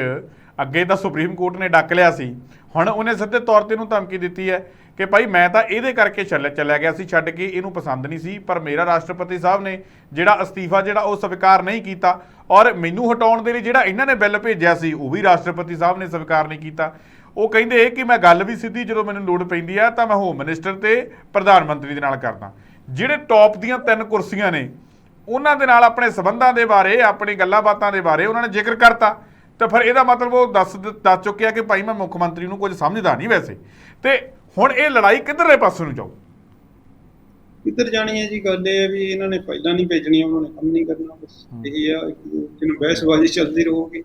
ਅੱਗੇ ਤਾਂ ਸੁਪਰੀਮ ਕੋਰਟ ਨੇ ਡੱਕ ਲਿਆ ਸੀ। ਹੁਣ ਉਹਨੇ ਸਿੱਧੇ ਤੌਰ ਤੇ ਇਹਨੂੰ ਧਮਕੀ ਦਿੱਤੀ ਹੈ ਕਿ ਭਾਈ ਮੈਂ ਤਾਂ ਇਹਦੇ ਕਰਕੇ ਚੱਲ, ਚੱਲਿਆ ਗਿਆ ਸੀ, ਛੱਡ ਕੇ ਇਹਨੂੰ ਪਸੰਦ ਨਹੀਂ ਸੀ, ਪਰ ਮੇਰਾ ਰਾਸ਼ਟਰਪਤੀ ਸਾਹਿਬ ਨੇ ਜਿਹੜਾ ਅਸਤੀਫਾ ਜਿਹੜਾ ਉਹ ਸਵੀਕਾਰ ਨਹੀਂ ਕੀਤਾ ਔਰ ਮੈਨੂੰ ਹਟਾਉਣ ਦੇ ਲਈ ਜਿਹੜਾ ਇਹਨਾਂ ਨੇ ਬਿੱਲ ਭੇਜਿਆ ਸੀ, ਉਹ ਵੀ ਰਾਸ਼ਟਰਪਤੀ ਸਾਹਿਬ ਨੇ ਸਵੀਕਾਰ ਨਹੀਂ ਕੀਤਾ। ਉਹ ਕਹਿੰਦੇ ਕਿ ਮੈਂ ਗੱਲ ਵੀ ਸਿੱਧੀ ਜਦੋਂ ਮੈਨੂੰ ਲੋੜ ਪੈਂਦੀ ਆ ਤਾਂ ਮੈਂ ਹੋਮ ਮਿਨਿਸਟਰ ਤੇ ਪ੍ਰਧਾਨ ਮੰਤਰੀ ਦੇ ਨਾਲ ਕਰਦਾ। ਜਿਹੜੇ ਟੌਪ ਦੀਆਂ ਤਿੰਨ ਕੁਰਸੀਆਂ ਨੇ ਉਹਨਾਂ ਦੇ ਨਾਲ ਆਪਣੇ ਸਬੰਧਾਂ ਦੇ ਬਾਰੇ ਆਪਣੀ ਗੱਲਾਂ ਬਾਤਾਂ ਦੇ ਬਾਰੇ ਉਹਨਾਂ ਨੇ ਜ਼ਿਕਰ ਕਰਤਾ। ਤਾਂ ਫਿਰ ਇਹਦਾ ਮਤਲਬ ਉਹ ਦੱਸ ਦੱਸ ਚੁੱਕਿਆ ਕਿ ਭਾਈ ਮੈਂ ਮੁੱਖ ਮੰਤਰੀ ਨੂੰ ਕੁਝ ਸਮਝਦਾ ਨਹੀਂ ਵੈਸੇ। ਤੇ ਹੁਣ ਇਹ ਲੜਾਈ ਕਿੱਧਰਲੇ ਪਾਸੇ ਨੂੰ ਜਾਊ? ਕਿੱਧਰ ਜਾਣੀ ਹੈ ਜੀ ਗੱਲ ਇਹ ਹੈ ਵੀ ਇਹਨਾਂ ਨੇ ਫਾਈਲਾਂ ਨਹੀਂ ਭੇਜਣੀਆਂ ਉਹਨਾਂ ਨੇ ਕੰਮ ਨਹੀਂ ਕਰਨਾ ਬਸ ਇਹ ਆ ਜਿਹਨੂੰ ਬਹਿਸਬਾਜ਼ੀ ਚੱਲਦੀ ਰਹੂਗੀ।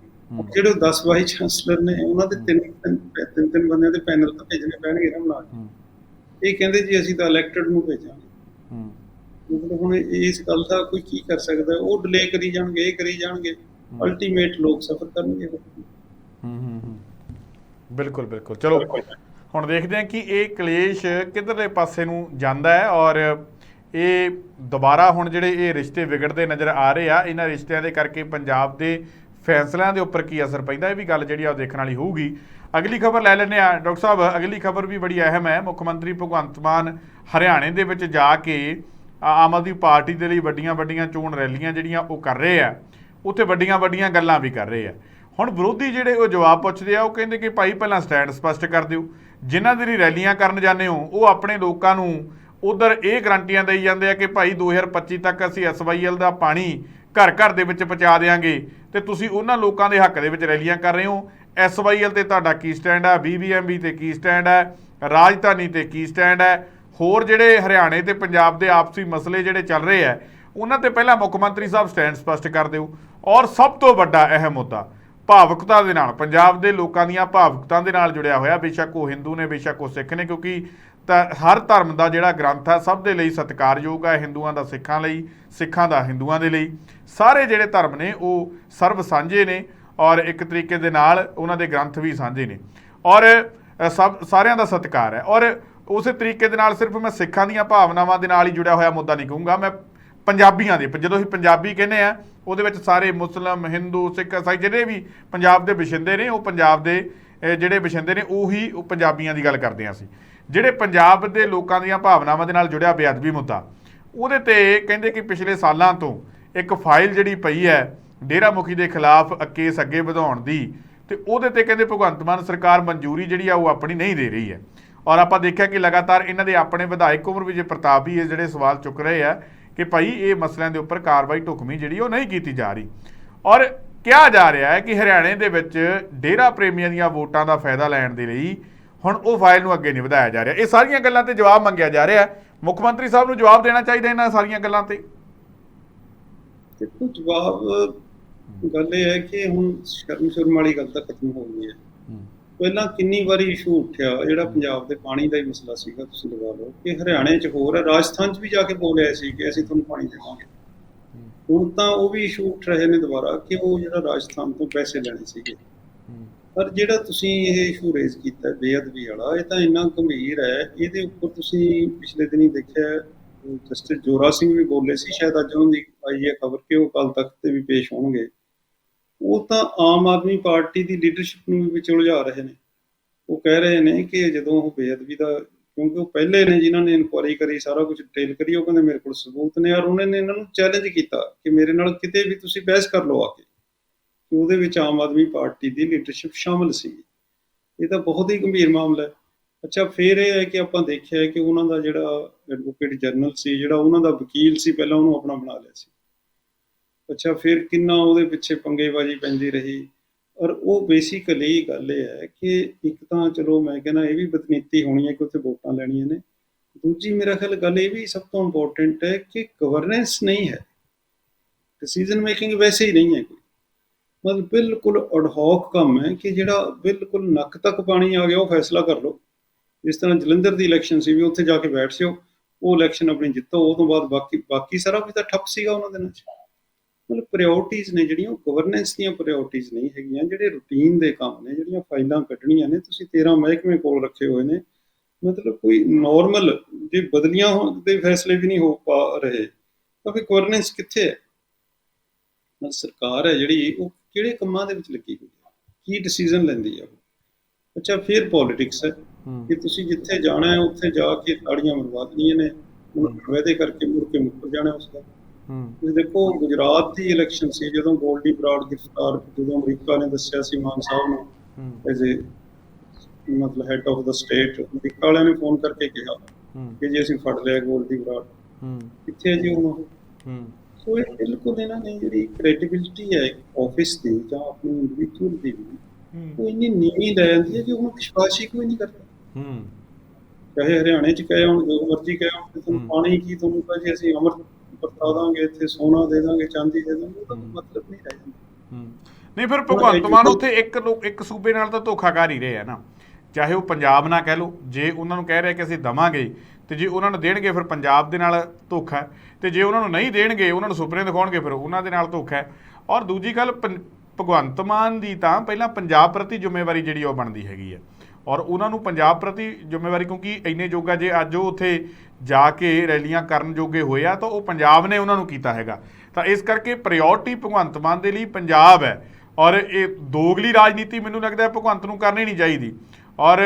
ਜਿਹੜੇ 10 ਵਾਈ ਚਾਂਸਲਰ ਨੇ ਉਹਨਾਂ ਦੇ ਤਿੰਨ ਤਿੰਨ ਤਿੰਨ ਤਿੰਨ ਬੰਦਿਆਂ ਦੇ ਪੈਨਲ ਤਾਂ ਭੇਜਣੇ ਪੈਣਗੇ ਨਾ ਬਣਾ ਕੇ ਹੂੰ। ਇਹ ਕਹਿੰਦੇ ਜੀ ਅਸੀਂ ਤਾਂ ਇਲੈਕਟਡ ਨੂੰ ਭੇਜਾਂਗੇ। ਮਤਲਬ ਹੁਣ ਇਸ ਗੱਲ ਦਾ ਕੋਈ ਕੀ ਕਰ ਸਕਦਾ? ਉਹ ਡਿਲੇ ਕਰੀ ਜਾਣਗੇ ਇਹ ਕਰੀ ਜਾਣਗੇ। ਅਲਟੀਮੇਟ ਲੋਕ ਸਫਰ ਕਰਨਗੇ। ਹੂੰ ਹੂੰ ਬਿਲਕੁਲ ਬਿਲਕੁਲ। ਚਲੋ ਹੁਣ ਦੇਖਦੇ ਹਾਂ ਕਿ ਇਹ ਕਲੇਸ਼ ਕਿੱਧਰਲੇ ਪਾਸੇ ਨੂੰ ਜਾਂਦਾ ਹੈ ਔਰ ਇਹ ਦੁਬਾਰਾ ਹੁਣ ਜਿਹੜੇ ਇਹ ਰਿਸ਼ਤੇ ਵਿਗੜਦੇ ਨਜ਼ਰ ਆ ਰਹੇ ਆ ਇਹਨਾਂ ਰਿਸ਼ਤਿਆਂ ਦੇ ਕਰਕੇ ਪੰਜਾਬ ਦੇ ਫੈਸਲਿਆਂ ਦੇ ਉੱਪਰ ਕੀ ਅਸਰ ਪੈਂਦਾ ਇਹ ਵੀ ਗੱਲ ਜਿਹੜੀ ਆ ਉਹ ਦੇਖਣ ਵਾਲੀ ਹੋਊਗੀ। ਅਗਲੀ ਖਬਰ ਲੈ ਲੈਂਦੇ ਆ ਡਾਕਟਰ ਸਾਹਿਬ ਅਗਲੀ ਖਬਰ ਵੀ ਬੜੀ ਅਹਿਮ ਹੈ। ਮੁੱਖ ਮੰਤਰੀ ਭਗਵੰਤ ਮਾਨ ਹਰਿਆਣੇ ਦੇ ਵਿੱਚ ਜਾ ਕੇ ਆਮ ਆਦਮੀ ਪਾਰਟੀ ਦੇ ਲਈ ਵੱਡੀਆਂ ਵੱਡੀਆਂ ਚੋਣ ਰੈਲੀਆਂ ਜਿਹੜੀਆਂ ਉਹ ਕਰ ਰਹੇ ਆ, ਉੱਥੇ ਵੱਡੀਆਂ ਵੱਡੀਆਂ ਗੱਲਾਂ ਵੀ ਕਰ ਰਹੇ ਆ। ਹੁਣ ਵਿਰੋਧੀ ਜਿਹੜੇ ਉਹ ਜਵਾਬ ਪੁੱਛਦੇ ਆ, ਉਹ ਕਹਿੰਦੇ ਕਿ ਭਾਈ ਪਹਿਲਾਂ ਸਟੈਂਡ ਸਪਸ਼ਟ ਕਰ ਦਿਓ। ਜਿਨ੍ਹਾਂ ਦੇ ਲਈ ਰੈਲੀਆਂ ਕਰਨ ਜਾਂਦੇ ਹੋ, ਉਹ ਆਪਣੇ ਲੋਕਾਂ ਨੂੰ ਉਧਰ ਇਹ ਗਰੰਟੀਆਂ ਦੇਈ ਜਾਂਦੇ ਆ ਕਿ ਭਾਈ 2025 ਤੱਕ ਅਸੀਂ ਐਸਵਾਈਐਲ ਦਾ ਪਾਣੀ ਘਰ ਘਰ ਦੇ ਵਿੱਚ ਪਹੁੰਚਾ ਦੇਵਾਂਗੇ ਤੇ ਤੁਸੀਂ ਉਹਨਾਂ ਲੋਕਾਂ ਦੇ ਹੱਕ ਦੇ ਵਿੱਚ ਰੈਲੀਆਂ ਕਰ ਰਹੇ ਹੋ। ਐਸਵਾਈਐਲ ਤੇ ਤੁਹਾਡਾ ਕੀ ਸਟੈਂਡ ਹੈ ਬੀਬੀਐਮਬੀ ਤੇ ਕੀ ਸਟੈਂਡ ਹੈ ਰਾਜਧਾਨੀ ਤੇ ਕੀ ਸਟੈਂਡ ਹੈ ਹੋਰ ਜਿਹੜੇ ਹਰਿਆਣੇ ਤੇ ਪੰਜਾਬ ਦੇ ਆਪਸੀ ਮਸਲੇ ਜਿਹੜੇ ਚੱਲ ਰਹੇ ਆ, ਉਹਨਾਂ ਤੇ ਪਹਿਲਾਂ ਮੁੱਖ ਮੰਤਰੀ ਸਾਹਿਬ ਸਟੈਂਡ ਸਪਸ਼ਟ ਕਰ ਦਿਓ। ਔਰ ਸਭ ਤੋਂ ਵੱਡਾ ਅਹਿਮ ਮੁੱਦਾ, ਭਾਵੁਕਤਾ ਦੇ ਨਾਲ, ਪੰਜਾਬ ਦੇ ਲੋਕਾਂ ਦੀਆਂ ਭਾਵੁਕਤਾ ਦੇ ਨਾਲ ਜੁੜਿਆ ਹੋਇਆ, ਬੇਸ਼ੱਕ ਉਹ ਹਿੰਦੂ ਨੇ, ਬੇਸ਼ੱਕ ਉਹ ਸਿੱਖ ਨੇ, ਕਿਉਂਕਿ ਤਾਂ ਹਰ ਧਰਮ ਦਾ ਜਿਹੜਾ ਗ੍ਰੰਥ ਹੈ ਸਭ ਦੇ ਲਈ ਸਤਿਕਾਰਯੋਗ ਹੈ ਹਿੰਦੂਆਂ ਦਾ ਸਿੱਖਾਂ ਲਈ, ਸਿੱਖਾਂ ਦਾ ਹਿੰਦੂਆਂ ਦੇ ਲਈ। ਸਾਰੇ ਜਿਹੜੇ ਧਰਮ ਨੇ, ਉਹ ਸਰਵ ਸਾਂਝੇ ਨੇ, ਔਰ ਇੱਕ ਤਰੀਕੇ ਦੇ ਨਾਲ ਉਹਨਾਂ ਦੇ ਗ੍ਰੰਥ ਵੀ ਸਾਂਝੇ ਨੇ। ਔਰ ਸਭ, ਸਾਰਿਆਂ ਦਾ ਸਤਿਕਾਰ ਹੈ। ਔਰ ਉਸੇ ਤਰੀਕੇ ਦੇ ਨਾਲ ਸਿਰਫ ਮੈਂ ਸਿੱਖਾਂ ਦੀਆਂ ਭਾਵਨਾਵਾਂ ਦੇ ਨਾਲ ਹੀ ਜੁੜਿਆ ਹੋਇਆ ਮੁੱਦਾ ਨਹੀਂ ਕਹੂੰਗਾ। ਮੈਂ ਪੰਜਾਬੀਆਂ ਦੇ, ਜਦੋਂ ਅਸੀਂ ਪੰਜਾਬੀ ਕਹਿੰਦੇ ਆ, ਉਹਦੇ ਵਿੱਚ ਸਾਰੇ ਮੁਸਲਮ, ਹਿੰਦੂ, ਸਿੱਖ, ਇਸਾਈ ਜਿਹੜੇ ਵੀ ਪੰਜਾਬ ਦੇ ਵਸਿੰਦੇ ਨੇ, ਉਹ ਪੰਜਾਬ ਦੇ ਜਿਹੜੇ ਵਸਿੰਦੇ ਨੇ, ਉਹੀ ਉਹ ਪੰਜਾਬੀਆਂ ਦੀ ਗੱਲ ਕਰਦੇ ਆ ਅਸੀਂ। ਜਿਹੜੇ ਪੰਜਾਬ ਦੇ ਲੋਕਾਂ ਦੀਆਂ ਭਾਵਨਾਵਾਂ ਦੇ ਨਾਲ ਜੁੜਿਆ ਬੇਅਦਬੀ ਮੁੱਦਾ, ਉਹਦੇ ਤੇ ਕਹਿੰਦੇ ਕਿ ਪਿਛਲੇ ਸਾਲਾਂ ਤੋਂ ਇੱਕ ਫਾਈਲ ਜਿਹੜੀ ਪਈ ਹੈ ਡੇਰਾ ਮੁਖੀ ਦੇ ਖਿਲਾਫ ਕੇਸ ਅੱਗੇ ਵਧਾਉਣ ਦੀ, ਤੇ ਉਹਦੇ ਤੇ ਕਹਿੰਦੇ ਭਗਵੰਤ ਮਾਨ ਸਰਕਾਰ ਮਨਜ਼ੂਰੀ ਜਿਹੜੀ ਆ, ਉਹ ਆਪਣੀ ਨਹੀਂ ਦੇ ਰਹੀ ਹੈ। ਔਰ ਆਪਾਂ ਦੇਖਿਆ ਕਿ ਲਗਾਤਾਰ ਇਹਨਾਂ ਦੇ ਆਪਣੇ ਵਿਧਾਇਕ ਉਮਰ ਵਿਜੇ ਪ੍ਰਤਾਪ ਵੀ ਇਹ ਜਿਹੜੇ ਸਵਾਲ ਚੁੱਕ ਰਹੇ ਆ ਕਿ ਭਾਈ ਇਹ ਮਸਲਿਆਂ ਦੇ ਉੱਪਰ ਕਾਰਵਾਈ ਢੁਕਵੀਂ ਜਿਹੜੀ ਉਹ ਨਹੀਂ ਕੀਤੀ ਜਾ ਰਹੀ। ਔਰ ਕਿਹਾ ਜਾ ਰਿਹਾ ਹੈ ਕਿ ਹਰਿਆਣੇ ਦੇ ਵਿੱਚ ਡੇਰਾ ਪ੍ਰੇਮੀਆਂ ਦੀਆਂ ਵੋਟਾਂ ਦਾ ਫਾਇਦਾ ਲੈਣ ਦੇ ਲਈ ਹੁਣ ਉਹ ਫਾਈਲ ਨੂੰ ਅੱਗੇ ਨਹੀਂ ਵਧਾਇਆ ਜਾ ਰਿਹਾ। ਇਹ ਸਾਰੀਆਂ ਗੱਲਾਂ ਤੇ ਜਵਾਬ ਮੰਗਿਆ ਜਾ ਰਿਹਾ ਮੁੱਖ ਮੰਤਰੀ ਸਾਹਿਬ ਨੂੰ ਜਵਾਬ ਦੇਣਾ ਚਾਹੀਦਾ ਇਹਨਾਂ ਸਾਰੀਆਂ ਗੱਲਾਂ ਤੇ। ਦੇਖੋ, ਜਵਾਬ ਗੱਲ ਇਹ ਹੈ ਕਿ ਹੁਣ ਸ਼ਰਮ ਸ਼ਰਮ ਵਾਲੀ ਗੱਲ ਤਾਂ ਖਤਮ ਹੋ ਗਈ ਹੈ। ਪਹਿਲਾਂ ਕਿੰਨੀ ਵਾਰੀ ਇਸ਼ੂ ਉੱਠਿਆ? ਜਿਹੜਾ ਪੰਜਾਬ ਦੇ ਪਾਣੀ ਦਾ ਹੀ ਮਸਲਾ ਸੀਗਾ, ਤੁਸੀਂ ਲਗਾ ਲਓ ਕਿ ਹਰਿਆਣੇ 'ਚ ਹੋਰ ਹੈ, ਰਾਜਸਥਾਨ 'ਚ ਵੀ ਜਾ ਕੇ ਬੋਲਿਆ ਸੀ ਕਿ ਅਸੀਂ ਤੁਹਾਨੂੰ ਪਾਣੀ ਦੇਵਾਂਗੇ। ਹੁਣ ਤਾਂ ਉਹ ਵੀ ਇਸ਼ੂ ਉੱਠ ਰਹੇ ਨੇ ਦੁਬਾਰਾ ਕਿ ਉਹ ਜਿਹੜਾ ਰਾਜਸਥਾਨ ਤੋਂ ਪੈਸੇ ਲੈਣੇ ਸੀਗੇ। ਪਰ ਜਿਹੜਾ ਤੁਸੀਂ ਇਹ ਇਸ਼ੂ ਰੇਜ਼ ਕੀਤਾ, ਬੇਅਦਬੀ ਵਾਲਾ, ਇਹ ਤਾਂ ਇੰਨਾ ਗੰਭੀਰ ਹੈ, ਇਹਦੇ ਉੱਪਰ ਤੁਸੀਂ ਪਿਛਲੇ ਦਿਨੀ ਦੇਖਿਆ ਜਸਟਿਸ ਜੋਰਾ ਸਿੰਘ ਵੀ ਬੋਲੇ ਸੀ, ਸ਼ਾਇਦ ਅੱਜ ਉਹਨਾਂ ਦੀ ਆਈ ਹੈ ਖਬਰ ਕਿ ਉਹ ਕੱਲ ਤੱਕ ਤੇ ਵੀ ਪੇਸ਼ ਹੋਣਗੇ। ਉਹ ਤਾਂ ਆਮ ਆਦਮੀ ਪਾਰਟੀ ਦੀ ਲੀਡਰਸ਼ਿਪ ਨੂੰ ਵੀ ਵਿੱਚ ਉਲਝਾ ਰਹੇ ਨੇ। ਉਹ ਕਹਿ ਰਹੇ ਨੇ ਕਿ ਜਦੋਂ ਉਹ ਬੇਅਦਬੀ ਦਾ ਕਿਉਂਕਿ ਉਹ ਪਹਿਲੇ ਨੇ ਜਿਨ੍ਹਾਂ ਨੇ ਇਨਕੁਆਇਰੀ ਕਰੀ, ਸਾਰਾ ਕੁਝ ਡਿਟੇਲ ਕਰੀ, ਉਹ ਕਹਿੰਦੇ ਮੇਰੇ ਕੋਲ ਸਬੂਤ ਨੇ ਔਰ ਉਹਨਾਂ ਨੇ ਇਹਨਾਂ ਨੂੰ ਚੈਲੰਜ ਕੀਤਾ ਕਿ ਮੇਰੇ ਨਾਲ ਕਿਤੇ ਵੀ ਤੁਸੀਂ ਬਹਿਸ ਕਰ ਲਓ ਆ ਕੇ। ਕਿ ਉਹਦੇ ਵਿੱਚ ਆਮ ਆਦਮੀ ਪਾਰਟੀ ਦੀ ਲੀਡਰਸ਼ਿਪ ਸ਼ਾਮਲ ਸੀ ਇਹ ਤਾਂ ਬਹੁਤ ਹੀ ਗੰਭੀਰ ਮਾਮਲਾ ਹੈ। ਅੱਛਾ, ਫਿਰ ਇਹ ਹੈ ਕਿ ਆਪਾਂ ਦੇਖਿਆ ਕਿ ਉਹਨਾਂ ਦਾ ਜਿਹੜਾ ਐਡਵੋਕੇਟ ਜਨਰਲ ਸੀ, ਜਿਹੜਾ ਉਹਨਾਂ ਦਾ ਵਕੀਲ ਸੀ, ਪਹਿਲਾਂ ਉਹਨੂੰ ਆਪਣਾ ਬਣਾ ਲਿਆ ਸੀ। ਅੱਛਾ, ਫਿਰ ਕਿੰਨਾ ਉਹਦੇ ਪਿੱਛੇ ਪੰਗੇਬਾਜ਼ੀ ਪੈਂਦੀ ਰਹੀ? ਔਰ ਉਹ ਬੇਸਿਕਲੀ ਗੱਲ ਇਹ ਹੈ ਕਿ ਇੱਕ ਤਾਂ ਚਲੋ ਮੈਂ ਕਹਿੰਦਾ ਇਹ ਵੀ ਬਦਨੀਤੀ ਹੋਣੀ ਹੈ ਕਿ ਉੱਥੇ ਵੋਟਾਂ ਲੈਣੀਆਂ ਨੇ। ਦੂਜੀ ਮੇਰਾ ਖਿਆਲ ਗੱਲ ਇਹ ਵੀ ਸਭ ਤੋਂ ਇੰਪੋਰਟੈਂਟ ਹੈ ਕਿ ਗਵਰਨੈਂਸ ਨਹੀਂ ਹੈ। ਡਿਸੀਜਨ ਮੇਕਿੰਗ ਵੈਸੇ ਹੀ ਨਹੀਂ ਹੈ ਕੋਈ। ਮਤਲਬ ਬਿਲਕੁਲ ਅਡਹੌਕ ਕੰਮ ਹੈ ਕਿ ਜਿਹੜਾ ਬਿਲਕੁਲ ਨੱਕ ਤੱਕ ਪਾਣੀ ਆ ਗਿਆ ਉਹ ਫੈਸਲਾ ਕਰ ਲਓ। ਜਿਸ ਤਰ੍ਹਾਂ ਜਲੰਧਰ ਦੀ ਇਲੈਕਸ਼ਨ ਸੀ ਵੀ ਉੱਥੇ ਜਾ ਕੇ ਬੈਠ ਜਿਓ, ਉਹ ਇਲੈਕਸ਼ਨ ਆਪਣੀ ਜਿੱਤੋ, ਉਹ ਤੋਂ ਬਾਅਦ ਬਾਕੀ ਬਾਕੀ ਸਾਰਾ ਕੁਝ ਤਾਂ ਠੱਪ ਸੀਗਾ ਉਹਨਾਂ ਦਿਨਾਂ 'ਚ। ਮਤਲਬ ਪ੍ਰਾਇੋਰਟੀਆਂ ਨੇ ਜਿਹੜੀਆਂ ਉਹ ਗਵਰਨੈਂਸ ਦੀਆਂ ਪ੍ਰਾਇੋਰਟੀਆਂ ਨਹੀਂ ਹੈਗੀਆਂ ਜਿਹੜੇ ਰੂਟੀਨ ਦੇ ਕੰਮ ਨੇ ਜਿਹੜੀਆਂ ਫਾਈਲਾਂ ਕੱਢਣੀਆਂ ਨੇ ਤੁਸੀਂ 13 ਮਹਿਕਮੇ ਕੋਲ ਰੱਖੇ ਹੋਏ ਨੇ ਮਤਲਬ ਕੋਈ ਨਾਰਮਲ ਜੇ ਬਦਲੀਆਂ ਹੋਣ ਦੇ ਫੈਸਲੇ ਵੀ ਨਹੀਂ ਹੋ ਪਾ ਰਹੇ ਤਾਂ ਫਿਰ ਗਵਰਨੈਂਸ ਕਿੱਥੇ ਹੈ? ਮਤਲਬ ਸਰਕਾਰ ਹੈ ਜਿਹੜੀ ਉਹ ਕਿਹੜੇ ਕੰਮਾਂ ਦੇ ਵਿੱਚ ਲੱਗੀ ਹੋਈ ਹੈ? ਕੀ ਡਿਸੀਜਨ ਲੈਂਦੀ ਹੈ ਉਹ? ਅੱਛਾ ਫਿਰ ਪੋਲਿਟਿਕਸ ਹੈ ਕਿ ਤੁਸੀਂ ਜਿੱਥੇ ਜਾਣਾ ਹੈ ਉੱਥੇ ਜਾ ਕੇ ਤਾੜੀਆਂ ਮਰਵਾ ਦੇਣੀਆਂ ਨੇ ਉਹਨੂੰ ਵਾਅਦੇ ਕਰਕੇ ਮੁੜ ਕੇ ਮੁੱਕਰ ਜਾਣਾ ਉਸ ਦਾ ਤੁਸੀਂ ਦੇਖੋ ਗੁਜਰਾਤ ਦੀ ਇਲੈਕਸ਼ਨ ਸੀ ਜਦੋਂ ਗੋਲਡੀ ਬਰਾਡ ਗ੍ਰਿਫਤਾਰ ਜਦੋਂ ਅਮਰੀਕਾ ਨੇ ਦੱਸਿਆ ਸੀ ਮਾਨ ਸਾਹਿਬ ਨੂੰ ਐਜ਼ ਏ ਮਤਲਬ ਹੈਡ ਆਫ ਦਾ ਸਟੇਟ ਅਮਰੀਕਾ ਵਾਲਿਆਂ ਨੇ ਫੋਨ ਕਰਕੇ ਕਿਹਾ ਕਿ ਜੇ ਅਸੀਂ ਫੜ ਲਿਆ ਗੋਲਡੀ ਬਰਾਡ ਹੂੰ। ਕਿੱਥੇ ਜੀ ਉਹ? ਹੂੰ। ਸੋ ਇਹ ਬਿਲਕੁਲ ਇਹਨਾਂ ਨੇ ਜਿਹੜੀ ਕ੍ਰੈਡੀਬਿਲਿਟੀ ਹੈ ਆਫਿਸ ਦੀ ਜਾਂ ਆਪਣੀ ਇੰਡੀਵਿਜੂਅਲ ਦੀ ਉਹ ਇੰਨੀ ਨੀਵੀਂ ਲੈ ਜਾਂਦੀ ਹੈ ਕਿ ਉਹਨੂੰ ਵਿਸ਼ਵਾਸ ਹੀ ਕੋਈ ਨਹੀਂ ਕਰਦਾ। ਹੂੰ। ਚਾਹੇ ਹਰਿਆਣੇ ਚ ਕਹੇ ਹੁਣ ਜੋ ਮਰਜ਼ੀ ਕਹੇ ਹੁਣ ਤੁਹਾਨੂੰ। ਪਾਣੀ ਕੀ ਤੁਹਾਨੂੰ ਕਹੇ ਅਸੀਂ ਅਮਰ ਵਰਤਾ ਦਾਂਗੇ ਇੱਥੇ ਸੋਨਾ ਦੇ ਦਾਂਗੇ ਚਾਂਦੀ ਦੇ ਦਾਂਗੇ ਉਹਦਾ ਕੋਈ। ਮਤਲਬ ਨਹੀਂ ਰਹਿ ਜਾਂਦਾ। ਨਹੀਂ ਫਿਰ ਭਗਵੰਤ ਮਾਨ ਉੱਥੇ ਇੱਕ ਲੋਕ ਇੱਕ ਸੂਬੇ ਨਾਲ ਤਾਂ ਧੋਖਾ ਕਰ ਹੀ ਰਹੇ ਆ ਨਾ। ਚਾਹੇ ਉਹ ਪੰਜਾਬ ਨਾਲ ਕਹਿ ਲਓ ਜੇ ਉਹਨਾਂ ਨੂੰ ਕਹਿ ਰਹੇ ਕਿ ਅਸੀਂ ਦਵਾਂਗੇ ਤੇ ਜੇ ਉਹਨਾਂ ਨੂੰ ਦੇਣਗੇ ਫਿਰ ਪੰਜਾਬ ਦੇ ਨਾਲ ਧੋਖਾ ਹੈ। ਤੇ ਜੇ ਉਹਨਾਂ ਨੂੰ ਨਹੀਂ ਦੇਣਗੇ ਉਹਨਾਂ ਨੂੰ ਸੁਪਨੇ ਦਿਖਾਉਣਗੇ ਫਿਰ ਉਹਨਾਂ ਦੇ ਨਾਲ ਧੋਖਾ ਹੈ। ਔਰ ਦੂਜੀ ਗੱਲ ਭਗਵੰਤ ਮਾਨ ਦੀ ਤਾਂ ਪਹਿਲਾਂ ਪੰਜਾਬ ਪ੍ਰਤੀ ਜ਼ਿੰਮੇਵਾਰੀ ਜਿਹੜੀ ਉਹ ਬਣਦੀ ਹੈਗੀ ਹੈ ਔਰ ਉਹਨਾਂ ਨੂੰ ਪੰਜਾਬ ਪ੍ਰਤੀ ਜ਼ਿੰਮੇਵਾਰੀ, ਕਿਉਂਕਿ ਇੰਨੇ ਜੋਗਾ ਜੇ ਅੱਜ ਉਹ ਉੱਥੇ ਜਾ ਕੇ ਰੈਲੀਆਂ ਕਰਨ ਜੋਗੇ ਹੋਏ ਆ, ਤਾਂ ਉਹ ਪੰਜਾਬ ਨੇ ਉਹਨਾਂ ਨੂੰ ਕੀਤਾ ਹੈਗਾ। ਤਾਂ ਇਸ ਕਰਕੇ ਪ੍ਰਾਇੋਰਟੀ ਭਗਵੰਤ ਮਾਨ ਦੇ ਲਈ ਪੰਜਾਬ ਹੈ। ਔਰ ਇਹ ਦੋਗਲੀ ਰਾਜਨੀਤੀ ਮੈਨੂੰ ਲੱਗਦਾ ਭਗਵੰਤ ਨੂੰ ਕਰਨੀ ਨਹੀਂ ਚਾਹੀਦੀ। ਔਰ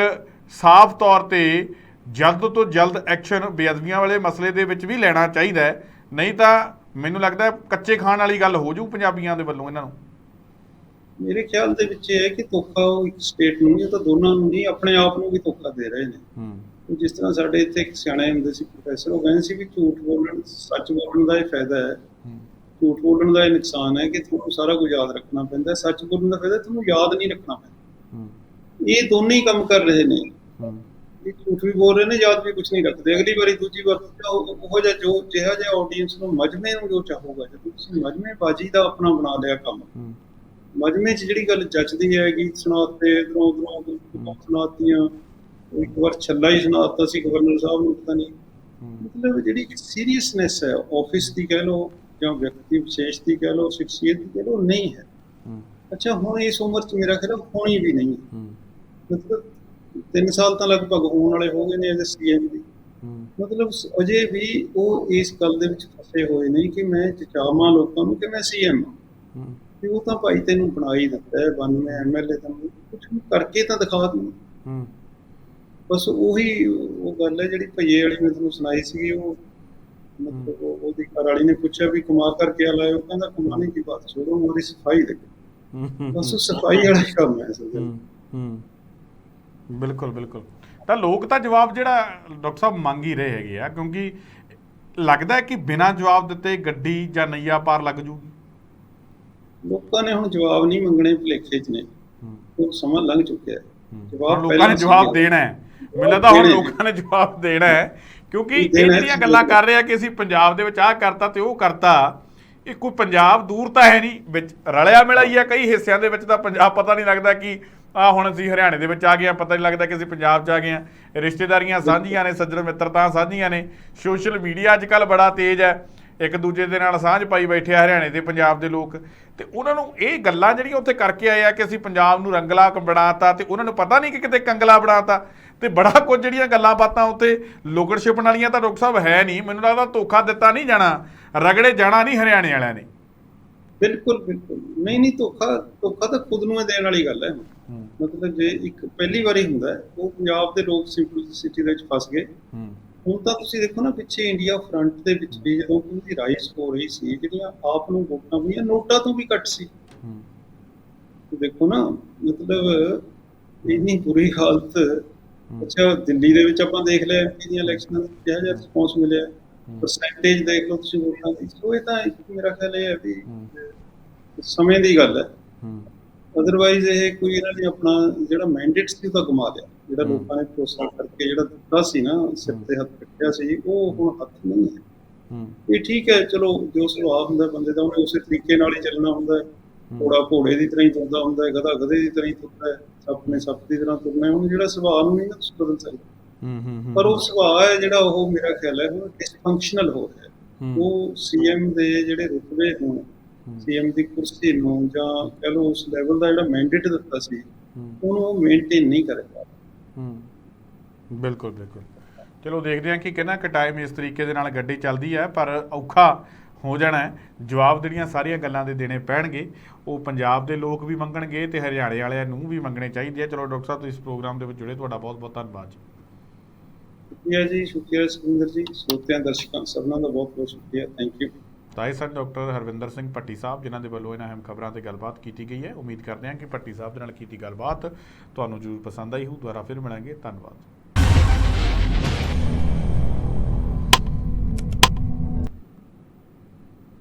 ਸਾਫ਼ ਤੌਰ ਤੇ ਜਲਦ ਤੋਂ ਜਲਦ ਐਕਸ਼ਨ ਬੇਅਦਬੀਆਂ ਵਾਲੇ ਮਸਲੇ ਦੇ ਵਿੱਚ ਵੀ ਲੈਣਾ ਚਾਹੀਦਾ ਨਹੀਂ ਤਾਂ ਮੈਨੂੰ ਲੱਗਦਾ ਕੱਚੇ ਖਾਣ ਵਾਲੀ ਗੱਲ ਹੋ ਜੂ ਪੰਜਾਬੀਆਂ ਦੇ ਵੱਲੋਂ ਇਹਨਾਂ ਨੂੰ। ਮੇਰੇ ਖਿਆਲ ਦੇ ਵਿੱਚ ਇਹ ਹੈ ਕਿ ਧੋਖਾ ਉਹ ਇੱਕ ਸਟੇਟ ਨੂੰ ਨਹੀਂ ਉਹ ਤਾਂ ਦੋਨਾਂ ਨੂੰ ਨਹੀਂ ਆਪਣੇ ਆਪ ਨੂੰ ਵੀ ਧੋਖਾ ਦੇ ਰਹੇ ਨੇ। ਹੂੰ। ਜਿਸ ਤਰ੍ਹਾਂ ਸਾਡੇ ਇੱਥੇ ਇੱਕ ਸਿਆਣੇ ਹੁੰਦੇ ਸੀ ਪ੍ਰੋਫੈਸਰ ਉਹ ਕਹਿੰਦੇ ਸੀ ਵੀ ਝੂਠ ਬੋਲਣ ਸੱਚ ਬੋਲਣ ਦਾ ਇਹ ਫਾਇਦਾ ਹੈ। ਹੂੰ। ਝੂਠ ਬੋਲਣ ਦਾ ਇਹ ਨੁਕਸਾਨ ਹੈ ਕਿ ਤੁਹਾਨੂੰ ਸਾਰਾ ਕੁਝ ਯਾਦ ਰੱਖਣਾ ਪੈਂਦਾ ਸੱਚ ਬੋਲਣ ਦਾ ਫਾਇਦਾ ਤੁਹਾਨੂੰ ਯਾਦ ਨਹੀਂ ਰੱਖਣਾ ਪੈਂਦਾ। ਹੂੰ। ਇਹ ਦੋਨੇ ਹੀ ਕੰਮ ਕਰ ਰਹੇ ਨੇ। ਹੂੰ। ਇਹ ਝੂਠ ਵੀ ਬੋਲ ਰਹੇ ਨੇ ਯਾਦ ਵੀ ਕੁਝ ਨਹੀਂ ਰੱਖਦੇ। ਅਗਲੀ ਵਾਰੀ ਦੂਜੀ ਵਾਰ ਉਹ ਉਹ ਜਿਹਾ ਜੋ ਜਿਹੜਾ ਜਿਹਾ ਆਡੀਅנס ਨੂੰ ਮਜਮੇ ਨੂੰ ਜੋ ਚਾਹੂਗਾ ਜਦੋਂ ਤੁਸੀਂ ਮਜਮੇ ਬਾਜੀ ਦਾ ਆਪਣਾ ਬਣਾ ਲਿਆ ਕੰਮ ਹੂੰ। ਮਜਮੇ 'ਚ ਜਿਹੜੀ ਗੱਲ ਜੱਚਦੀ ਹੈ ਗੀਤ ਸੁਣਾਤੇ ਇਧਰੋਂ ਉਧਰੋਂ ਸੁਣਾਤੀਆਂ ਇੱਕ ਵਾਰ ਛੱਲਾ ਹੀ ਸੁਣਾਤਾ ਸੀ ਗਵਰਨਰ ਸਾਹਿਬ ਨੂੰ ਪਤਾ ਨਹੀਂ। ਮਤਲਬ ਜਿਹੜੀ ਸੀਰੀਅਸਨੈਸ ਹੈ ਆਫਿਸ ਦੀ ਕਹਿ ਲਓ ਜਾਂ ਵਿਅਕਤੀ ਵਿਸ਼ੇਸ਼ ਦੀ ਕਹਿ ਲਓ ਸ਼ਖਸੀਅਤ ਦੀ ਕਹਿ ਲਓ ਨਹੀਂ ਹੈ। ਅੱਛਾ ਹੁਣ ਇਸ ਉਮਰ 'ਚ ਮੇਰਾ ਖਿਆਲ ਹੋਣੀ ਵੀ ਨਹੀਂ ਮਤਲਬ 3 ਸਾਲ ਤਾਂ ਲਗਭਗ ਹੋਣ ਵਾਲੇ ਹੋ ਗਏ ਨੇ ਐਜ਼ ਸੀਐਮ ਦੀ। ਮਤਲਬ ਅਜੇ ਵੀ ਉਹ ਇਸ ਗੱਲ ਦੇ ਵਿੱਚ ਫਸੇ ਹੋਏ ਨੇ ਕਿ ਮੈਂ ਚਚਾਵਾਂ ਲੋਕਾਂ ਨੂੰ ਕਿ ਮੈਂ ਸੀਐਮ ਹੂੰ। ਤੇ ਉਹ ਤਾਂ ਭਾਈ ਤੈਨੂੰ ਬਣਾ ਹੀ ਦਿੱਤਾ ਹੈ 92 ਐਮਐਲਏ ਤੈਨੂੰ ਕੁਝ ਕਰਕੇ ਤਾਂ ਦਿਖਾ ਦੂੰ। ਹੂੰ। ਬਸ ਉਹੀ ਉਹ ਗੱਲ ਹੈ ਜਿਹੜੀ ਭਈਏ ਵਾਲੀ ਮੈਂ ਤੁਹਾਨੂੰ ਸੁਣਾਈ ਸੀ ਉਹ ਮਤਲਬ ਉਹ- ਉਹਦੀ ਘਰ ਵਾਲੀ ਨੇ ਪੁੱਛਿਆ ਵੀ ਕਮਾ ਕਰਕੇ ਆ ਉਹ ਕਹਿੰਦਾ ਕਮਾਣੇ ਦੀ ਬਾਤ ਛੋੜੋ ਉਹਦੀ ਸਫ਼ਾਈ ਦੇ ਹੂੰ। ਬਸ ਸਫ਼ਾਈ ਵਾਲਾ ਕੰਮ ਹੈ ਵਿੱਚ ਹੂੰ ਹੂੰ। ਬਿਲਕੁਲ ਬਿਲਕੁਲ। ਤਾਂ ਲੋਕ ਤਾਂ ਜਵਾਬ ਜਿਹੜਾ ਡਾਕਟਰ ਸਾਹਿਬ ਮੰਗ ਹੀ ਰਹੇ ਹੈਗੇ ਆ ਕਿਉਂਕਿ ਲੱਗਦਾ ਹੈ ਕਿ ਬਿਨਾਂ ਜਵਾਬ ਦਿੱਤੇ ਗੱਡੀ ਜਾਂ ਨਈਆ ਪਾਰ ਲੱਗ ਜੂਗੀ। ਲੋਕਾਂ ਨੇ ਹੁਣ ਜਵਾਬ ਨਹੀਂ ਮੰਗਣੇ ਭੁਲੇਖੇ 'ਚ ਨੇ ਉਹ ਸਮਾਂ ਲੰਘ ਚੁੱਕਿਆ ਹੈ। ਜਵਾਬ ਲੋਕਾਂ ਨੇ ਜਵਾਬ। ਦੇਣਾ ਹੈ ਮੈਨੂੰ ਲੱਗਦਾ ਹੁਣ। ਲੋਕਾਂ ਨੇ ਜਵਾਬ ਦੇਣਾ ਹੈ ਕਿਉਂਕਿ ਇਹ ਜਿਹੜੀਆਂ। ਗੱਲਾਂ ਕਰ ਰਹੇ ਆ ਕਿ ਅਸੀਂ ਪੰਜਾਬ ਦੇ ਵਿੱਚ ਆਹ ਕਰਤਾ ਤੇ ਉਹ ਕਰਤਾ ਇਹ ਕੋਈ ਪੰਜਾਬ ਦੂਰ ਤਾਂ ਹੈ ਨਹੀਂ ਵਿੱਚ ਰਲਿਆ ਮਿਲਿਆ ਹੀ ਆ ਕਈ ਹਿੱਸਿਆਂ ਦੇ ਵਿੱਚ ਤਾਂ ਪੰਜਾਬ ਪਤਾ ਨਹੀਂ ਲੱਗਦਾ ਕਿ ਆ ਹੁਣ ਅਸੀਂ ਹਰਿਆਣੇ ਦੇ ਵਿੱਚ ਆ ਗਏ ਆ ਪਤਾ ਨਹੀਂ ਲੱਗਦਾ ਕਿ ਅਸੀਂ ਪੰਜਾਬ 'ਚ ਆ ਗਏ ਆ ਰਿਸ਼ਤੇਦਾਰੀਆਂ ਸਾਂਝੀਆਂ ਨੇ ਸੱਜਣ ਮਿੱਤਰਤਾ ਸਾਂਝੀਆਂ ਨੇ ਸੋਸ਼ਲ ਮੀਡੀਆ ਅੱਜ ਕੱਲ ਬੜਾ ਤੇਜ਼ ਹੈ ਇੱਕ ਦੂਜੇ ਦੇ ਨਾਲ ਸਾਂਝ ਪਾਈ ਬੈਠੇ ਆ ਹਰਿਆਣੇ ਤੇ ਪੰਜਾਬ ਦੇ ਲੋਕ ਤੇ ਉਹਨਾਂ ਨੂੰ ਇਹ ਗੱਲਾਂ ਜਿਹੜੀਆਂ ਉੱਥੇ ਕਰਕੇ ਆਏ ਆ ਕਿ ਅਸੀਂ ਪੰਜਾਬ ਨੂੰ ਰੰਗਲਾ ਬਣਾਤਾ ਤੇ ਉਹਨਾਂ ਨੂੰ ਪਤਾ ਨਹੀਂ ਕਿ ਕਿਤੇ ਕੰਗਲਾ ਬਣਾਤਾ ਤੇ ਬੜਾ ਕੁਝ ਜਿਹੜੀਆਂ ਗੱਲਾਂ ਬਾਤਾਂ ਉੱਤੇ ਲੋਕੜ ਛਿਪਣ ਵਾਲੀਆਂ ਤਾਂ ਡਾਕਟਰ ਸਾਹਿਬ ਹੈ ਨਹੀਂ ਮੈਨੂੰ ਲੱਗਦਾ ਧੋਖਾ ਦਿੱਤਾ ਨਹੀਂ ਜਾਣਾ ਰਗੜੇ ਜਾਣਾ ਨਹੀਂ ਹਰਿਆਣੇ ਵਾਲਿਆਂ ਨੇ। ਬਿਲਕੁਲ ਬਿਲਕੁਲ। ਨਹੀਂ ਨਹੀਂ ਧੋਖਾ ਧੋਖਾ ਤਾਂ ਖੁਦ ਨੂੰ ਦੇਣ ਵਾਲੀ ਗੱਲ ਹੈ। ਮਤਲਬ ਜੇ ਇੱਕ ਪਹਿਲੀ ਵਾਰੀ ਹੁੰਦਾ ਉਹ ਪੰਜਾਬ ਦੇ ਲੋਕ ਸਿੰਪਲਿਸਿਟੀ ਦੇ ਵਿੱਚ ਫਸ ਗਏ। ਹੁਣ ਤਾਂ ਤੁਸੀਂ ਦੇਖੋ ਨਾ ਪਿੱਛੇ ਇੰਡੀਆ ਫਰੰਟ ਦੇ ਵਿੱਚ ਵੀ ਜਦੋਂ ਉਹਦੀ ਰਾਈਜ਼ ਹੋ ਰਹੀ ਸੀ ਜਿਹੜੀਆਂ ਆਪ ਨੂੰ ਵੋਟਾਂ ਪਈਆਂ ਨੋਟਾਂ ਤੋਂ ਵੀ ਘੱਟ ਸੀ। ਹੂੰ। ਦੇਖੋ ਨਾ ਮਤਲਬ ਇੰਨੀ ਬੁਰੀ ਹਾਲਤ ਅੱਛਾ ਦਿੱਲੀ ਦੇ ਵਿੱਚ ਆਪਾਂ ਦੇਖ ਲਿਆ ਐਮਪੀ ਦੀਆਂ ਇਲੈਕਸ਼ਨਾਂ ਦਾ ਕਿਹੋ ਜਿਹਾ ਰਿਸਪੌਂਸ ਮਿਲਿਆ। ਪਰਸੈਂਟੇਜ ਦੇਖ ਲਓ ਤੁਸੀਂ ਵੋਟਾਂ ਦੀ। ਸੋ ਇਹ ਤਾਂ ਮੇਰਾ ਖਿਆਲ ਇਹ ਹੈ ਵੀ ਸਮੇਂ ਦੀ ਗੱਲ ਹੂੰ। ਅਦਰਵਾਈਜ਼ ਇਹ ਕੋਈ ਇਹਨਾਂ ਨੇ ਆਪਣਾ ਜਿਹੜਾ ਮੈਂਡੇਟ ਸੀ ਉਹ ਤਾਂ ਕਮਾ ਲਿਆ। ਜਿਹੜਾ। ਲੋਕਾਂ ਨੇ ਭਰੋਸਾ ਕਰਕੇ ਜਿਹੜਾ ਦਿੱਤਾ ਸੀ ਨਾ ਸਿਰ ਤੇ ਹੱਥ ਰੱਖਿਆ ਸੀ ਉਹ ਹੁਣ ਹੱਥ ਨਹੀਂ ਹੈ। ਹੂੰ। ਇਹ ਠੀਕ ਹੈ ਚਲੋ ਜੋ ਸੁਭਾਅ ਹੁੰਦਾ ਬੰਦੇ ਦਾ ਉਹਨੇ ਉਸੇ ਤਰੀਕੇ ਨਾਲ ਹੀ ਚੱਲਣਾ ਹੁੰਦਾ ਹੈ। ਘੋੜਾ ਘੋੜੇ ਦੀ ਤਰ੍ਹਾਂ ਹੀ ਤੁਰਦਾ ਹੁੰਦਾ ਹੈ ਗਧਾ ਗਧੇ ਦੀ ਤਰ੍ਹਾਂ ਹੀ ਤੁਰਦਾ ਹੈ ਸੱਪ ਨੇ ਸੱਪ ਦੀ ਤਰ੍ਹਾਂ ਤੁਰਨਾ ਹੈ। ਉਹਨੂੰ ਜਿਹੜਾ ਸੁਭਾਅ ਨੂੰ ਨਹੀਂ ਨਾ ਤੁਸੀਂ ਬਦਲ ਸਕਦੇ ਹੂੰ। ਹੂੰ ਪਰ ਉਹ ਸੁਭਾਅ ਹੈ ਜਿਹੜਾ ਉਹ ਮੇਰਾ ਖਿਆਲ ਹੈ ਉਹ ਡਿਸਫੰਕਸ਼ਨਲ ਹੋ ਰਿਹਾ ਹੈ। ਉਹ ਸੀਐਮ ਦੇ ਜਿਹੜੇ ਰੁਤਬੇ ਨੂੰ ਸੀਐਮ ਦੀ ਕੁਰਸੀ ਨੂੰ ਜਾਂ ਕਹ ਲਓ ਉਸ ਲੈਵਲ ਦਾ ਜਿਹੜਾ ਮੈਂਡੇਟ ਦਿੱਤਾ ਸੀ ਉਹਨੂੰ ਉਹ ਮੇਨਟੇਨ ਨਹੀਂ ਕਰੇਗਾ ਹੂੰ। ਬਿਲਕੁਲ ਬਿਲਕੁਲ। ਚਲੋ ਦੇਖਦੇ ਹਾਂ ਕਿ ਕਿੰਨਾ ਕੁ ਟਾਈਮ ਇਸ ਤਰੀਕੇ ਦੇ ਨਾਲ ਗੱਡੀ ਚੱਲਦੀ ਹੈ ਪਰ ਔਖਾ ਹੋ ਜਾਣਾ ਹੈ। ਜਵਾਬ ਜਿਹੜੀਆਂ ਸਾਰੀਆਂ ਗੱਲਾਂ ਦੇ ਦੇਣੇ ਪੈਣਗੇ ਉਹ ਪੰਜਾਬ ਦੇ ਲੋਕ ਵੀ ਮੰਗਣਗੇ ਤੇ ਹਰਿਆਣੇ ਵਾਲਿਆਂ ਨੂੰ ਵੀ ਮੰਗਣੇ ਚਾਹੀਦੇ ਆ। ਚਲੋ ਡਾਕਟਰ ਸਾਹਿਬ ਤੁਸੀਂ ਇਸ ਪ੍ਰੋਗਰਾਮ ਦੇ ਵਿੱਚ ਜੁੜੇ ਤੁਹਾਡਾ ਬਹੁਤ ਬਹੁਤ ਧੰਨਵਾਦ ਜੀ। ਸ਼ੁਕਰੀਆ ਜੀ ਸ਼ੁਕਰੀਆ ਸੁਖਿੰਦਰ ਜੀ ਸਰੋਤਿਆਂ ਦਰਸ਼ਕਾਂ ਸਭਨਾਂ ਦਾ ਬਹੁਤ ਬਹੁਤ ਸ਼ੁਕਰੀਆ। ਥੈਂਕ ਯੂ ਤਾਂ ਇਹ ਸਨ ਡਾਕਟਰ ਹਰਵਿੰਦਰ ਸਿੰਘ ਭੱਟੀ ਸਾਹਿਬ, ਜਿਨ੍ਹਾਂ ਦੇ ਵੱਲੋਂ ਇਹਨਾਂ ਅਹਿਮ ਖਬਰਾਂ ਤੇ ਗੱਲਬਾਤ ਕੀਤੀ ਗਈ ਹੈ, ਉਮੀਦ ਕਰਦੇ ਹਾਂ ਕਿ ਭੱਟੀ ਸਾਹਿਬ ਦੇ ਨਾਲ ਕੀਤੀ ਗੱਲਬਾਤ ਤੁਹਾਨੂੰ ਜ਼ਰੂਰ ਪਸੰਦ ਆਈ ਹੋਊ। ਦੁਬਾਰਾ ਫਿਰ ਮਿਲਾਂਗੇ। ਧੰਨਵਾਦ।